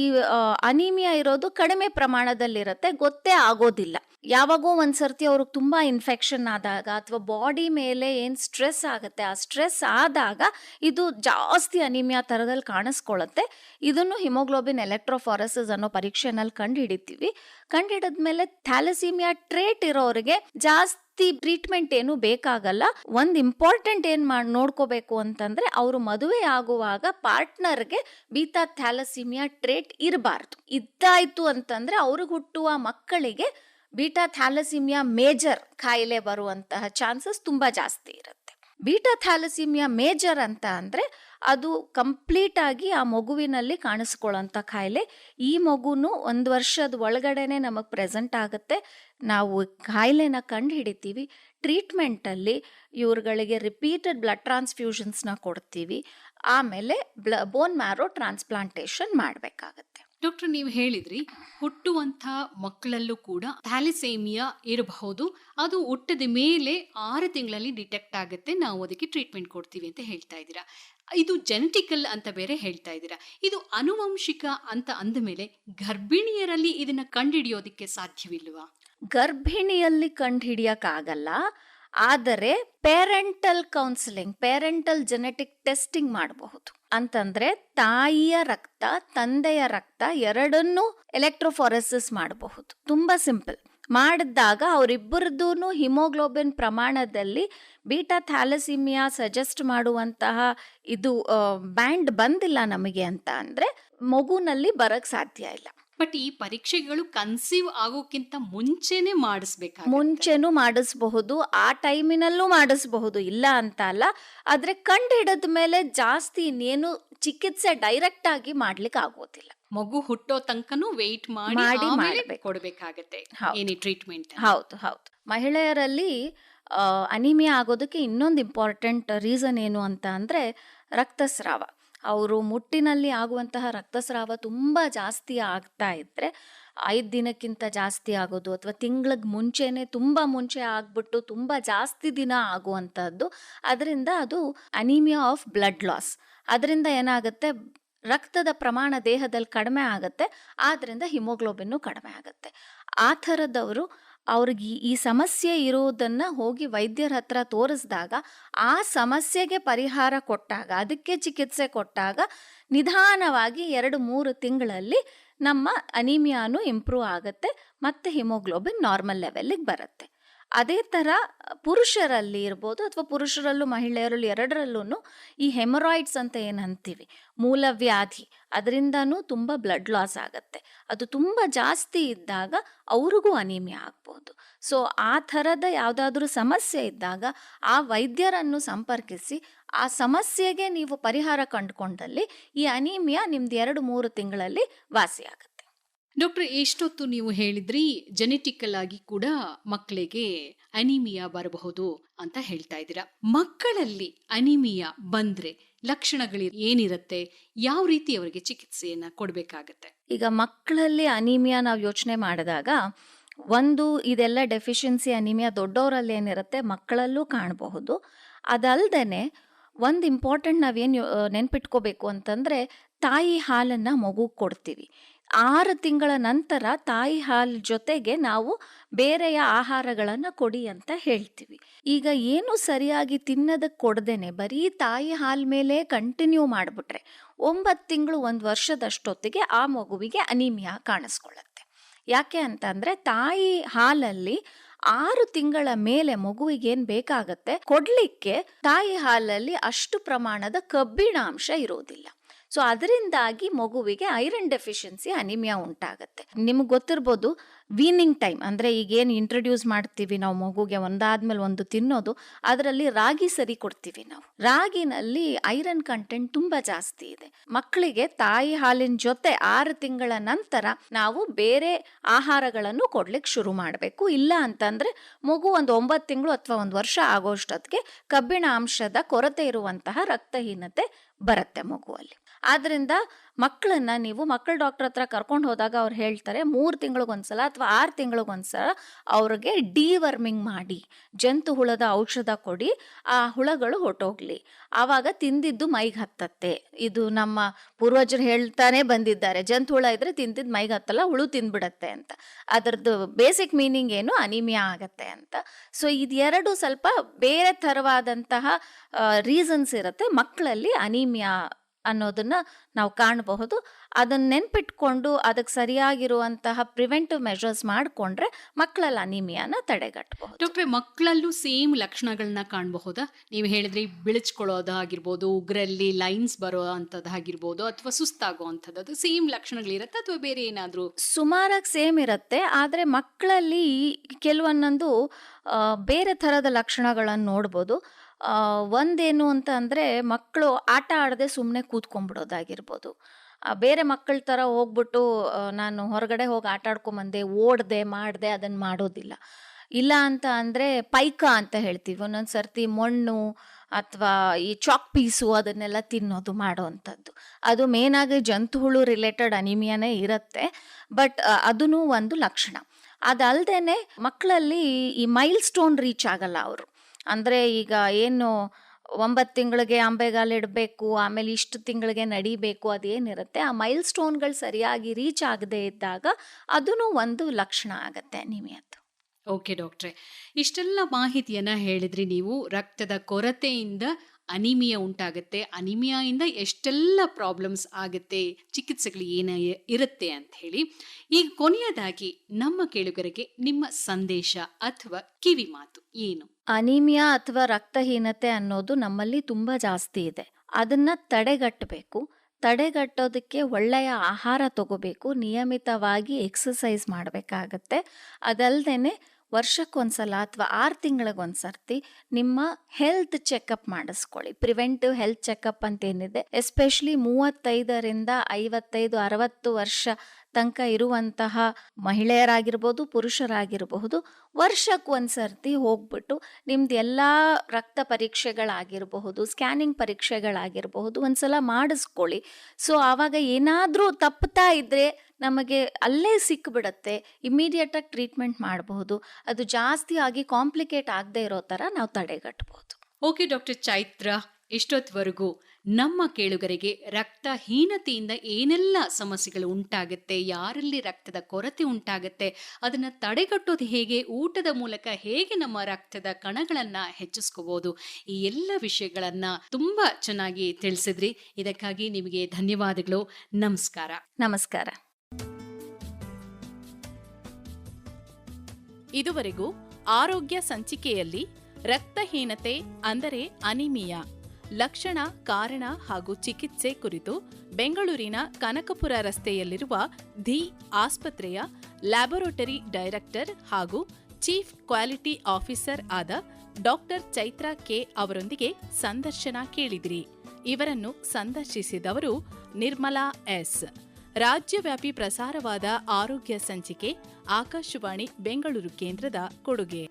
ಅನಿಮಿಯಾ ಇರೋದು ಕಡಿಮೆ ಪ್ರಮಾಣದಲ್ಲಿರುತ್ತೆ, ಗೊತ್ತೇ ಆಗೋದಿಲ್ಲ. ಯಾವಾಗೋ ಒಂದ್ಸರ್ತಿ ಅವ್ರಿಗೆ ತುಂಬಾ ಇನ್ಫೆಕ್ಷನ್ ಆದಾಗ ಅಥವಾ ಬಾಡಿ ಮೇಲೆ ಏನು ಸ್ಟ್ರೆಸ್ ಆಗುತ್ತೆ, ಆ ಸ್ಟ್ರೆಸ್ ಆದಾಗ ಇದು ಜಾಸ್ತಿ ಅನಿಮಿಯಾ ಥರದಲ್ಲಿ ಕಾಣಿಸ್ಕೊಳ್ಳುತ್ತೆ ಇದನ್ನು ಹಿಮೋಗ್ಲೋಬಿನ್ ಎಲೆಕ್ಟ್ರೋಫಾರಸಸ್ ಅನ್ನೋ ಪರೀಕ್ಷೆನಲ್ಲಿ ಕಂಡು ಹಿಡಿತೀವಿ ಕಂಡು ಹಿಡಿದ್ಮೇಲೆ ಥ್ಯಾಲಸೀಮಿಯಾ ಟ್ರೇಟ್ ಇರೋರಿಗೆ ಜಾಸ್ತಿ ಟ್ರೀಟ್ಮೆಂಟ್ ಏನು ಬೇಕಾಗಲ್ಲ. ಒಂದ್ ಇಂಪಾರ್ಟೆಂಟ್ ಏನ್ ಮಾಡಿ, ನೋಡ್ಕೋಬೇಕು ಅಂತಂದ್ರೆ ಅವರು ಮದುವೆ ಆಗುವಾಗ ಪಾರ್ಟ್ನರ್ಗೆ ಬೀತಾ ಥ್ಯಾಲಸೀಮಿಯಾ ಟ್ರೇಟ್ ಇರಬಾರ್ದು. ಇದ್ದಾಯ್ತು ಅಂತಂದ್ರೆ ಅವ್ರಿಗೆ ಹುಟ್ಟುವ ಮಕ್ಕಳಿಗೆ ಬೀಟಾ ಥ್ಯಾಲಸಿಮಿಯಾ ಮೇಜರ್ ಕಾಯಿಲೆ ಬರುವಂತಹ ಚಾನ್ಸಸ್ ತುಂಬಾ ಜಾಸ್ತಿ ಇರುತ್ತೆ. ಬೀಟಾ ಥ್ಯಾಲಸಿಮಿಯಾ ಮೇಜರ್ ಅಂತ ಅಂದ್ರೆ ಅದು ಕಂಪ್ಲೀಟ್ ಆಗಿ ಆ ಮಗುವಿನಲ್ಲಿ ಕಾಣಿಸ್ಕೊಳ್ಳೋಂಥ ಕಾಯಿಲೆ. ಈ ಮಗುನು ಒಂದು ವರ್ಷದ ಒಳಗಡೆನೆ ನಮಗೆ ಪ್ರೆಸೆಂಟ್ ಆಗುತ್ತೆ. ನಾವು ಕಾಯಿಲೆನ ಕಂಡು ಹಿಡಿತೀವಿ ಟ್ರೀಟ್ಮೆಂಟಲ್ಲಿ ಇವ್ರುಗಳಿಗೆ ರಿಪೀಟೆಡ್ ಬ್ಲಡ್ ಟ್ರಾನ್ಸ್ಫ್ಯೂಷನ್ಸ್ನ ಕೊಡ್ತೀವಿ. ಆಮೇಲೆ ಬ್ಲ ಬೋನ್ ಮ್ಯಾರೋ ಟ್ರಾನ್ಸ್ಪ್ಲಾಂಟೇಷನ್ ಮಾಡಬೇಕಾಗತ್ತೆ. ಡಾಕ್ಟರ್, ನೀವು ಹೇಳಿದ್ರಿ ಹುಟ್ಟುವಂಥ ಮಕ್ಕಳಲ್ಲೂ ಕೂಡ ಥ್ಯಾಲಿಸೇಮಿಯಾ ಇರಬಹುದು. ಅದು ಹುಟ್ಟದ ಮೇಲೆ ಆರು ತಿಂಗಳಲ್ಲಿ ಡಿಟೆಕ್ಟ್ ಆಗುತ್ತೆ. ನಾವು ಅದಕ್ಕೆ ಟ್ರೀಟ್ಮೆಂಟ್ ಕೊಡ್ತೀವಿ ಅಂತ ಹೇಳ್ತಾ ಇದ್ದೀರಾ. ಇದು ಜೆನೆಟಿಕಲ್ ಅಂತ ಬೇರೆ ಹೇಳ್ತಾ ಇದ್ದೀರಾ. ಇದು ಅನುವಂಶಿಕ ಅಂತ ಅಂದಮೇಲೆ ಗರ್ಭಿಣಿಯರಲ್ಲಿ ಇದನ್ನ ಕಂಡುಹಿಡಿಯೋದಕ್ಕೆ ಸಾಧ್ಯವಿಲ್ವಾ? ಗರ್ಭಿಣಿಯಲ್ಲಿ ಕಂಡುಹಿಡಿಯಕ್ಕಾಗಲ್ಲ. ಆದರೆ parental counselling parental genetic testing ಮಾಡಬಹುದು. ಅಂತಂದ್ರೆ ತಾಯಿಯ ರಕ್ತ, ತಂದೆಯ ರಕ್ತ ಎರಡನ್ನೂ ಎಲೆಕ್ಟ್ರೋಫಾರೆಸಿಸ್ ಮಾಡಬಹುದು. ತುಂಬಾ ಸಿಂಪಲ್ ಮಾಡಿದಾಗ ಅವರಿಬ್ಬರದೂ ಹಿಮೋಗ್ಲೋಬಿನ್ ಪ್ರಮಾಣದಲ್ಲಿ ಬೀಟಾ ಥ್ಯಾಲಸಿಮಿಯಾ ಸಜೆಸ್ಟ್ ಮಾಡುವಂತಹ ಇದು ಬ್ಯಾಂಡ್ ಬಂದಿಲ್ಲ ನಮಗೆ ಅಂತ ಅಂದರೆ ಮಗುನಲ್ಲಿ ಬರಕ್ಕೆ ಸಾಧ್ಯ ಇಲ್ಲ. ಬಟ್ ಈ ಪರೀಕ್ಷೆಗಳು ಕನ್ಸೀವ್ ಆಗೋಕ್ಕಿಂತ ಮುಂಚೆನೆ ಮಾಡಿಸ್ಬೇಕು ಮುಂಚೆನೂ ಮಾಡಿಸಬಹುದು ಆ ಟೈಮಿನಲ್ಲೂ ಮಾಡಿಸಬಹುದು ಇಲ್ಲ ಅಂತ ಅಲ್ಲ. ಆದ್ರೆ ಕಂಡು ಹಿಡಿದ ಮೇಲೆ ಜಾಸ್ತಿ ಇನ್ನೇನು ಚಿಕಿತ್ಸೆ ಡೈರೆಕ್ಟ್ ಆಗಿ ಮಾಡ್ಲಿಕ್ಕೆ ಆಗೋದಿಲ್ಲ. ಮಗು ಹುಟ್ಟೋ ತನಕನೂ ವೆಯ್ಟ್ ಮಾಡಿ. ಕೊಡ್ಬೇಕಾಗತ್ತೆ. ಏನಿ ಟ್ರೀಟ್ಮೆಂಟ್ ಹೌದು ಹೌದು. ಮಹಿಳೆಯರಲ್ಲಿ ಅನಿಮಿಯಾ ಆಗೋದಕ್ಕೆ ಇನ್ನೊಂದು ಇಂಪಾರ್ಟೆಂಟ್ ರೀಸನ್ ಏನು ಅಂತ ಅಂದ್ರೆ ರಕ್ತಸ್ರಾವ. ಅವರು ಮುಟ್ಟಿನಲ್ಲಿ ಆಗುವಂತಹ ರಕ್ತಸ್ರಾವ ತುಂಬ ಜಾಸ್ತಿ ಆಗ್ತಾ ಇದ್ದರೆ ಐದು ದಿನಕ್ಕಿಂತ ಜಾಸ್ತಿ ಆಗೋದು ಅಥವಾ ತಿಂಗಳಿಗೆ ಮುಂಚೆನೆ ತುಂಬ ಮುಂಚೆ ಆಗ್ಬಿಟ್ಟು ತುಂಬ ಜಾಸ್ತಿ ದಿನ ಆಗುವಂಥದ್ದು ಅದರಿಂದ ಅದು ಅನಿಮಿಯಾ ಆಫ್ ಬ್ಲಡ್ ಲಾಸ್. ಅದರಿಂದ ಏನಾಗುತ್ತೆ? ರಕ್ತದ ಪ್ರಮಾಣ ದೇಹದಲ್ಲಿ ಕಡಿಮೆ ಆಗುತ್ತೆ. ಆದ್ದರಿಂದ ಹಿಮೋಗ್ಲೋಬಿನ್ನು ಕಡಿಮೆ ಆಗುತ್ತೆ. ಆ ಥರದವರು ಅವ್ರಿಗೆ ಈ- ಸಮಸ್ಯೆ ಇರುವುದನ್ನು ಹೋಗಿ ವೈದ್ಯರ ಹತ್ರ ತೋರಿಸಿದಾಗ ಆ ಸಮಸ್ಯೆಗೆ ಪರಿಹಾರ ಕೊಟ್ಟಾಗ, ಅದಕ್ಕೆ ಚಿಕಿತ್ಸೆ ಕೊಟ್ಟಾಗ ನಿಧಾನವಾಗಿ ಎರಡು, ಮೂರು ತಿಂಗಳಲ್ಲಿ ನಮ್ಮ ಅನಿಮಿಯಾನು ಇಂಪ್ರೂವ್ ಆಗುತ್ತೆ ಮತ್ತು ಹಿಮೋಗ್ಲೋಬಿನ್ ನಾರ್ಮಲ್ ಲೆವೆಲ್ಲಿಗೆ ಬರುತ್ತೆ. ಅದೇ ಥರ ಪುರುಷರಲ್ಲಿ ಇರ್ಬೋದು ಅಥವಾ ಪುರುಷರಲ್ಲೂ ಮಹಿಳೆಯರಲ್ಲೂ ಎರಡರಲ್ಲೂ ಈ ಹೆಮರಾಯ್ಡ್ಸ್ ಅಂತ ಏನು ಅಂತೀವಿ? ಮೂಲವ್ಯಾಧಿ ಅದರಿಂದನೂ ತುಂಬ ಬ್ಲಡ್ ಲಾಸ್ ಆಗುತ್ತೆ. ಅದು ತುಂಬ ಜಾಸ್ತಿ ಇದ್ದಾಗ ಅವ್ರಿಗೂ ಅನಿಮಿಯಾ ಆಗ್ಬೋದು. ಸೊ ಆ ಥರದ ಯಾವುದಾದ್ರೂ ಸಮಸ್ಯೆ ಇದ್ದಾಗ ಆ ವೈದ್ಯರನ್ನು ಸಂಪರ್ಕಿಸಿ, ಆ ಸಮಸ್ಯೆಗೆ ನೀವು ಪರಿಹಾರ ಕಂಡುಕೊಂಡಲ್ಲಿ ಈ ಅನಿಮಿಯಾ ನಿಮ್ದು ಎರಡು ಮೂರು ತಿಂಗಳಲ್ಲಿ ವಾಸಿಯಾಗುತ್ತೆ. ಡಾಕ್ಟರ್, ಎಷ್ಟೊತ್ತು ನೀವು ಹೇಳಿದ್ರಿ ಜೆನೆಟಿಕಲ್ ಆಗಿ ಕೂಡ ಮಕ್ಕಳಿಗೆ ಅನಿಮಿಯಾ ಬರಬಹುದು ಅಂತ ಹೇಳ್ತಾ ಇದ್ದೀರಾ? ಮಕ್ಕಳಲ್ಲಿ ಅನಿಮಿಯಾ ಬಂದ್ರೆ ಲಕ್ಷಣಗಳು ಏನಿರುತ್ತೆ? ಯಾವ ರೀತಿ ಅವರಿಗೆ ಚಿಕಿತ್ಸೆಯನ್ನ ಕೊಡಬೇಕಾಗತ್ತೆ? ಈಗ ಮಕ್ಕಳಲ್ಲಿ ಅನಿಮಿಯಾ ನಾವು ಯೋಚನೆ ಮಾಡಿದಾಗ ಒಂದು ಇದೆಲ್ಲ ಡೆಫಿಷಿಯನ್ಸಿ ಅನಿಮಿಯಾ ದೊಡ್ಡವರಲ್ಲಿ ಏನಿರುತ್ತೆ ಮಕ್ಕಳಲ್ಲೂ ಕಾಣಬಹುದು. ಅದಲ್ದೇ ಒಂದು ಇಂಪಾರ್ಟೆಂಟ್ ನಾವೇನು ನೆನ್ಪಿಟ್ಕೋಬೇಕು ಅಂತಂದರೆ ತಾಯಿ ಹಾಲನ್ನು ಮಗು ಕೊಡ್ತೀವಿ. ಆರು ತಿಂಗಳ ನಂತರ ತಾಯಿ ಹಾಲು ಜೊತೆಗೆ ನಾವು ಬೇರೆಯ ಆಹಾರಗಳನ್ನು ಕೊಡಿ ಅಂತ ಹೇಳ್ತೀವಿ. ಈಗ ಏನು ಸರಿಯಾಗಿ ತಿನ್ನೋದಕ್ಕೆ ಕೊಡ್ದೇನೆ, ಬರೀ ತಾಯಿ ಹಾಲ್ ಮೇಲೆ ಕಂಟಿನ್ಯೂ ಮಾಡಿಬಿಟ್ರೆ ಒಂಬತ್ತು ತಿಂಗಳು ಒಂದು ವರ್ಷದಷ್ಟೊತ್ತಿಗೆ ಆ ಮಗುವಿಗೆ ಅನಿಮಿಯಾ ಕಾಣಿಸ್ಕೊಳ್ಳುತ್ತೆ. ಯಾಕೆ ಅಂತಂದರೆ ತಾಯಿ ಹಾಲಲ್ಲಿ ಆರು ತಿಂಗಳ ಮೇಲೆ ಮಗುವಿಗೆ ಏನು ಬೇಕಾಗತ್ತೆ, ಕೊಡ್ಲಿಕ್ಕೆ ತಾಯಿ ಹಾಲಲ್ಲಿ ಅಷ್ಟು ಪ್ರಮಾಣದ ಕಬ್ಬಿಣಾಂಶ ಇರೋದಿಲ್ಲ. ಸೊ ಅದರಿಂದಾಗಿ ಮಗುವಿಗೆ ಐರನ್ ಡೆಫಿಷಿಯನ್ಸಿ ಅನಿಮಿಯಾ ಉಂಟಾಗುತ್ತೆ. ನಿಮ್ಗೆ ಗೊತ್ತಿರ್ಬೋದು ವೀನಿಂಗ್ ಟೈಮ್ ಅಂದರೆ ಈಗೇನು ಇಂಟ್ರೊಡ್ಯೂಸ್ ಮಾಡ್ತೀವಿ ನಾವು ಮಗುಗೆ ಒಂದಾದ್ಮೇಲೆ ಒಂದು ತಿನ್ನೋದು, ಅದರಲ್ಲಿ ರಾಗಿ ಸರಿ ಕೊಡ್ತೀವಿ ನಾವು. ರಾಗಿನಲ್ಲಿ ಐರನ್ ಕಂಟೆಂಟ್ ತುಂಬ ಜಾಸ್ತಿ ಇದೆ. ಮಕ್ಕಳಿಗೆ ತಾಯಿ ಹಾಲಿನ ಜೊತೆ ಆರು ತಿಂಗಳ ನಂತರ ನಾವು ಬೇರೆ ಆಹಾರಗಳನ್ನು ಕೊಡ್ಲಿಕ್ಕೆ ಶುರು ಮಾಡಬೇಕು. ಇಲ್ಲ ಅಂತಂದ್ರೆ ಮಗು ಒಂದು ಒಂಬತ್ತು ತಿಂಗಳು ಅಥವಾ ಒಂದು ವರ್ಷ ಆಗೋಷ್ಟೊತ್ತಿಗೆ ಕಬ್ಬಿಣ ಅಂಶದ ಕೊರತೆ ಇರುವಂತಹ ರಕ್ತಹೀನತೆ ಬರುತ್ತೆ ಮಗುವಲ್ಲಿ. ಆದ್ರಿಂದ ಮಕ್ಕಳನ್ನ ನೀವು ಮಕ್ಕಳ ಡಾಕ್ಟರ್ ಹತ್ರ ಕರ್ಕೊಂಡು ಹೋದಾಗ ಅವ್ರು ಹೇಳ್ತಾರೆ, ಮೂರು ತಿಂಗಳಿಗೊಂದ್ಸಲ ಅಥವಾ ಆರು ತಿಂಗಳಿಗೊಂದ್ಸಲ ಅವ್ರಿಗೆ ಡಿವರ್ಮಿಂಗ್ ಮಾಡಿ, ಜಂತು ಹುಳದ ಔಷಧ ಕೊಡಿ, ಆ ಹುಳಗಳು ಹೊಟ್ಟೋಗ್ಲಿ ಆವಾಗ ತಿಂದಿದ್ದು ಮೈಗೆ ಹತ್ತತ್ತೆ. ಇದು ನಮ್ಮ ಪೂರ್ವಜರು ಹೇಳ್ತಾನೆ ಬಂದಿದ್ದಾರೆ, ಜಂತು ಹುಳ ಇದ್ರೆ ತಿಂದಿದ್ದು ಮೈಗೆ ಹತ್ತಲ್ಲ, ಹುಳು ತಿಂದ್ಬಿಡತ್ತೆ ಅಂತ. ಅದರದ್ದು ಬೇಸಿಕ್ ಮೀನಿಂಗ್ ಏನು? ಅನಿಮಿಯಾ ಆಗತ್ತೆ ಅಂತ. ಸೊ ಇದೆರಡು ಸ್ವಲ್ಪ ಬೇರೆ ಥರವಾದಂತಹ ರೀಸನ್ಸ್ ಇರುತ್ತೆ ಮಕ್ಕಳಲ್ಲಿ ಅನಿಮಿಯಾ ಅನ್ನೋದನ್ನ ನಾವು ಕಾಣಬಹುದು. ಅದನ್ನ ನೆನ್ಪಿಟ್ಕೊಂಡು ಅದಕ್ಕೆ ಸರಿಯಾಗಿರುವಂತಹ ಪ್ರಿವೆಂಟಿವ್ ಮೆಷರ್ಸ್ ಮಾಡಿಕೊಂಡ್ರೆ ಮಕ್ಕಳಲ್ಲಿ ಅನಿಮಿಯಾನ ತಡೆಗಟ್ಟಬಹುದು ಡಾಕ್ಟ್ರೆ ಮಕ್ಕಳಲ್ಲೂ ಸೇಮ್ ಲಕ್ಷಣಗಳನ್ನ ಕಾಣಬಹುದಾ? ನೀವು ಹೇಳಿದ್ರೆ ಬಿಳಿಚ್ಕೊಳ್ಳೋದಾಗಿರ್ಬೋದು ಉಗ್ರಲ್ಲಿ ಲೈನ್ಸ್ ಬರೋ ಅಂಥದ್ದಾಗಿರ್ಬೋದು ಅಥವಾ ಸುಸ್ತಾಗೋ ಅಂಥದ್ದು ಅದು ಸೇಮ್ ಲಕ್ಷಣಗಳಿರುತ್ತೆ ಅಥವಾ ಬೇರೆ ಏನಾದರೂ? ಸುಮಾರಾಗಿ ಸೇಮ್ ಇರುತ್ತೆ ಆದರೆ ಮಕ್ಕಳಲ್ಲಿ ಕೆಲವೊಂದೊಂದು ಬೇರೆ ಥರದ ಲಕ್ಷಣಗಳನ್ನು ನೋಡ್ಬೋದು. ಒಂದೇನು ಅಂತ ಅಂದರೆ ಮಕ್ಕಳು ಆಟ ಆಡದೆ ಸುಮ್ಮನೆ ಕೂತ್ಕೊಂಡ್ಬಿಡೋದಾಗಿರ್ಬೋದು. ಬೇರೆ ಮಕ್ಕಳ ಥರ ಹೋಗ್ಬಿಟ್ಟು ನಾನು ಹೊರಗಡೆ ಹೋಗಿ ಆಟ ಆಡ್ಕೊಂಬಂದೆ, ಓಡ್ದೆ, ಮಾಡಿದೆ ಅದನ್ನು ಮಾಡೋದಿಲ್ಲ. ಇಲ್ಲ ಅಂತ ಅಂದರೆ ಪೈಕ ಅಂತ ಹೇಳ್ತೀವಿ. ಒಂದೊಂದು ಸರ್ತಿ ಮಣ್ಣು ಅಥವಾ ಈ ಚಾಕ್ ಪೀಸು ಅದನ್ನೆಲ್ಲ ತಿನ್ನೋದು ಮಾಡೋವಂಥದ್ದು. ಅದು ಮೇನಾಗಿ ಜಂತು ಹುಳು ರಿಲೇಟೆಡ್ ಅನಿಮಿಯಾನೇ ಇರುತ್ತೆ. ಬಟ್ ಅದೂ ಒಂದು ಲಕ್ಷಣ. ಅದಲ್ದೇನೆ ಮಕ್ಕಳಲ್ಲಿ ಈ ಮೈಲ್ ಸ್ಟೋನ್ ರೀಚ್ ಆಗಲ್ಲ ಅವರು. ಅಂದರೆ ಈಗ ಏನು ಒಂಬತ್ತು ತಿಂಗಳಿಗೆ ಅಂಬೆಗಾಲು ಇಡಬೇಕು, ಆಮೇಲೆ ಇಷ್ಟು ತಿಂಗಳಿಗೆ ನಡಿಬೇಕು, ಅದೇನಿರುತ್ತೆ, ಆ ಮೈಲ್ ಸ್ಟೋನ್ಗಳು ಸರಿಯಾಗಿ ರೀಚ್ ಆಗದೇ ಇದ್ದಾಗ ಅದೂ ಒಂದು ಲಕ್ಷಣ ಆಗುತ್ತೆ ನಿಮಿಯದ್ದು ಓಕೆ ಡಾಕ್ಟ್ರೆ. ಇಷ್ಟೆಲ್ಲ ಮಾಹಿತಿಯನ್ನು ಹೇಳಿದ್ರಿ ನೀವು, ರಕ್ತದ ಕೊರತೆಯಿಂದ ಅನಿಮಿಯಾ ಉಂಟಾಗುತ್ತೆ. ಅನಿಮಿಯಾಯಿಂದ ಎಷ್ಟೆಲ್ಲ ಪ್ರಾಬ್ಲಮ್ಸ್ ಆಗುತ್ತೆ, ಚಿಕಿತ್ಸೆಗಳು ಏನ ಇರುತ್ತೆ ಅಂತ ಹೇಳಿ. ಈಗ ಕೊನೆಯದಾಗಿ ನಮ್ಮ ಕೇಳುಗರಿಗೆ ನಿಮ್ಮ ಸಂದೇಶ ಅಥವಾ ಕಿವಿ ಮಾತು ಏನು? ಅನಿಮಿಯಾ ಅಥವಾ ರಕ್ತಹೀನತೆ ಅನ್ನೋದು ನಮ್ಮಲ್ಲಿ ತುಂಬಾ ಜಾಸ್ತಿ ಇದೆ. ಅದನ್ನ ತಡೆಗಟ್ಟಬೇಕು. ತಡೆಗಟ್ಟೋದಕ್ಕೆ ಒಳ್ಳೆಯ ಆಹಾರ ತಗೋಬೇಕು. ನಿಯಮಿತವಾಗಿ ಎಕ್ಸಸೈಸ್ ಮಾಡಬೇಕಾಗತ್ತೆ. ಅದಲ್ದೇ ವರ್ಷಕ್ಕೊಂದ್ಸಲ ಅಥವಾ ಆರು ತಿಂಗಳಿಗೊಂದ್ಸರ್ತಿ ನಿಮ್ಮ ಹೆಲ್ತ್ ಚೆಕಪ್ ಮಾಡಿಸ್ಕೊಳ್ಳಿ. ಪ್ರಿವೆಂಟಿವ್ ಹೆಲ್ತ್ ಚೆಕಪ್ ಅಂತ ಏನಿದೆ? ಎಸ್ಪೆಷಲಿ ಮೂವತ್ತೈದರಿಂದ ಐವತ್ತೈದು, ಅರವತ್ತು ವರ್ಷ ತನಕ ಇರುವಂತಹ ಮಹಿಳೆಯರಾಗಿರ್ಬೋದು, ಪುರುಷರಾಗಿರಬಹುದು ವರ್ಷಕ್ಕೆ ಒಂದ್ಸರ್ತಿ ಹೋಗ್ಬಿಟ್ಟು ನಿಮ್ದು ಎಲ್ಲ ರಕ್ತ ಪರೀಕ್ಷೆಗಳಾಗಿರಬಹುದು ಸ್ಕ್ಯಾನಿಂಗ್ ಪರೀಕ್ಷೆಗಳಾಗಿರಬಹುದು ಒಂದ್ಸಲ ಮಾಡಿಸ್ಕೊಳ್ಳಿ. ಸೊ ಆವಾಗ ಏನಾದರೂ ತಪ್ಪುತ್ತಾ ಇದ್ರೆ ನಮಗೆ ಅಲ್ಲೇ ಸಿಕ್ಕಿಬಿಡತ್ತೆ ಇಮ್ಮಿಡಿಯೇಟಾಗಿ ಟ್ರೀಟ್ಮೆಂಟ್ ಮಾಡಬಹುದು. ಅದು ಜಾಸ್ತಿ ಆಗಿ ಕಾಂಪ್ಲಿಕೇಟ್ ಆಗದೆ ಇರೋ ಥರ ನಾವು ತಡೆಗಟ್ಟಬಹುದು ಓಕೆ ಡಾಕ್ಟರ್ ಚೈತ್ರ ಇಷ್ಟೊತ್ವರೆಗೂ ನಮ್ಮ ಕೇಳುಗರಿಗೆ ರಕ್ತಹೀನತೆಯಿಂದ ಏನೆಲ್ಲ ಸಮಸ್ಯೆಗಳು ಉಂಟಾಗುತ್ತೆ ಯಾರಲ್ಲಿ ರಕ್ತದ ಕೊರತೆ ಉಂಟಾಗುತ್ತೆ ಅದನ್ನು ತಡೆಗಟ್ಟೋದು ಹೇಗೆ ಊಟದ ಮೂಲಕ ಹೇಗೆ ನಮ್ಮ ರಕ್ತದ ಕಣಗಳನ್ನು ಹೆಚ್ಚಿಸ್ಕೋಬೋದು ಈ ಎಲ್ಲ ವಿಷಯಗಳನ್ನು ತುಂಬ ಚೆನ್ನಾಗಿ ತಿಳಿಸಿದ್ರಿ. ಇದಕ್ಕಾಗಿ ನಿಮಗೆ ಧನ್ಯವಾದಗಳು. ನಮಸ್ಕಾರ. ನಮಸ್ಕಾರ. ಇದುವರೆಗೂ ಆರೋಗ್ಯ ಸಂಚಿಕೆಯಲ್ಲಿ ರಕ್ತಹೀನತೆ ಅಂದರೆ ಅನಿಮಿಯಾ, ಲಕ್ಷಣ, ಕಾರಣ ಹಾಗೂ ಚಿಕಿತ್ಸೆ ಕುರಿತು ಬೆಂಗಳೂರಿನ ಕನಕಪುರ ರಸ್ತೆಯಲ್ಲಿರುವ ಧಿ ಆಸ್ಪತ್ರೆಯ ಲ್ಯಾಬೊರೇಟರಿ ಡೈರೆಕ್ಟರ್ ಹಾಗೂ ಚೀಫ್ ಕ್ವಾಲಿಟಿ ಆಫೀಸರ್ ಆದ ಡಾಕ್ಟರ್ ಚೈತ್ರಾ ಕೆ ಅವರೊಂದಿಗೆ ಸಂದರ್ಶನ ಕೇಳಿದಿರಿ. ಇವರನ್ನು ಸಂದರ್ಶಿಸಿದವರು ನಿರ್ಮಲಾ ಎಸ್. ರಾಜ್ಯವ್ಯಾಪಿ ಪ್ರಸಾರವಾದ ಆರೋಗ್ಯ ಸಂಚಿಕೆ ಆಕಾಶವಾಣಿ ಬೆಂಗಳೂರು ಕೇಂದ್ರದ ಕೊಡುಗೆ.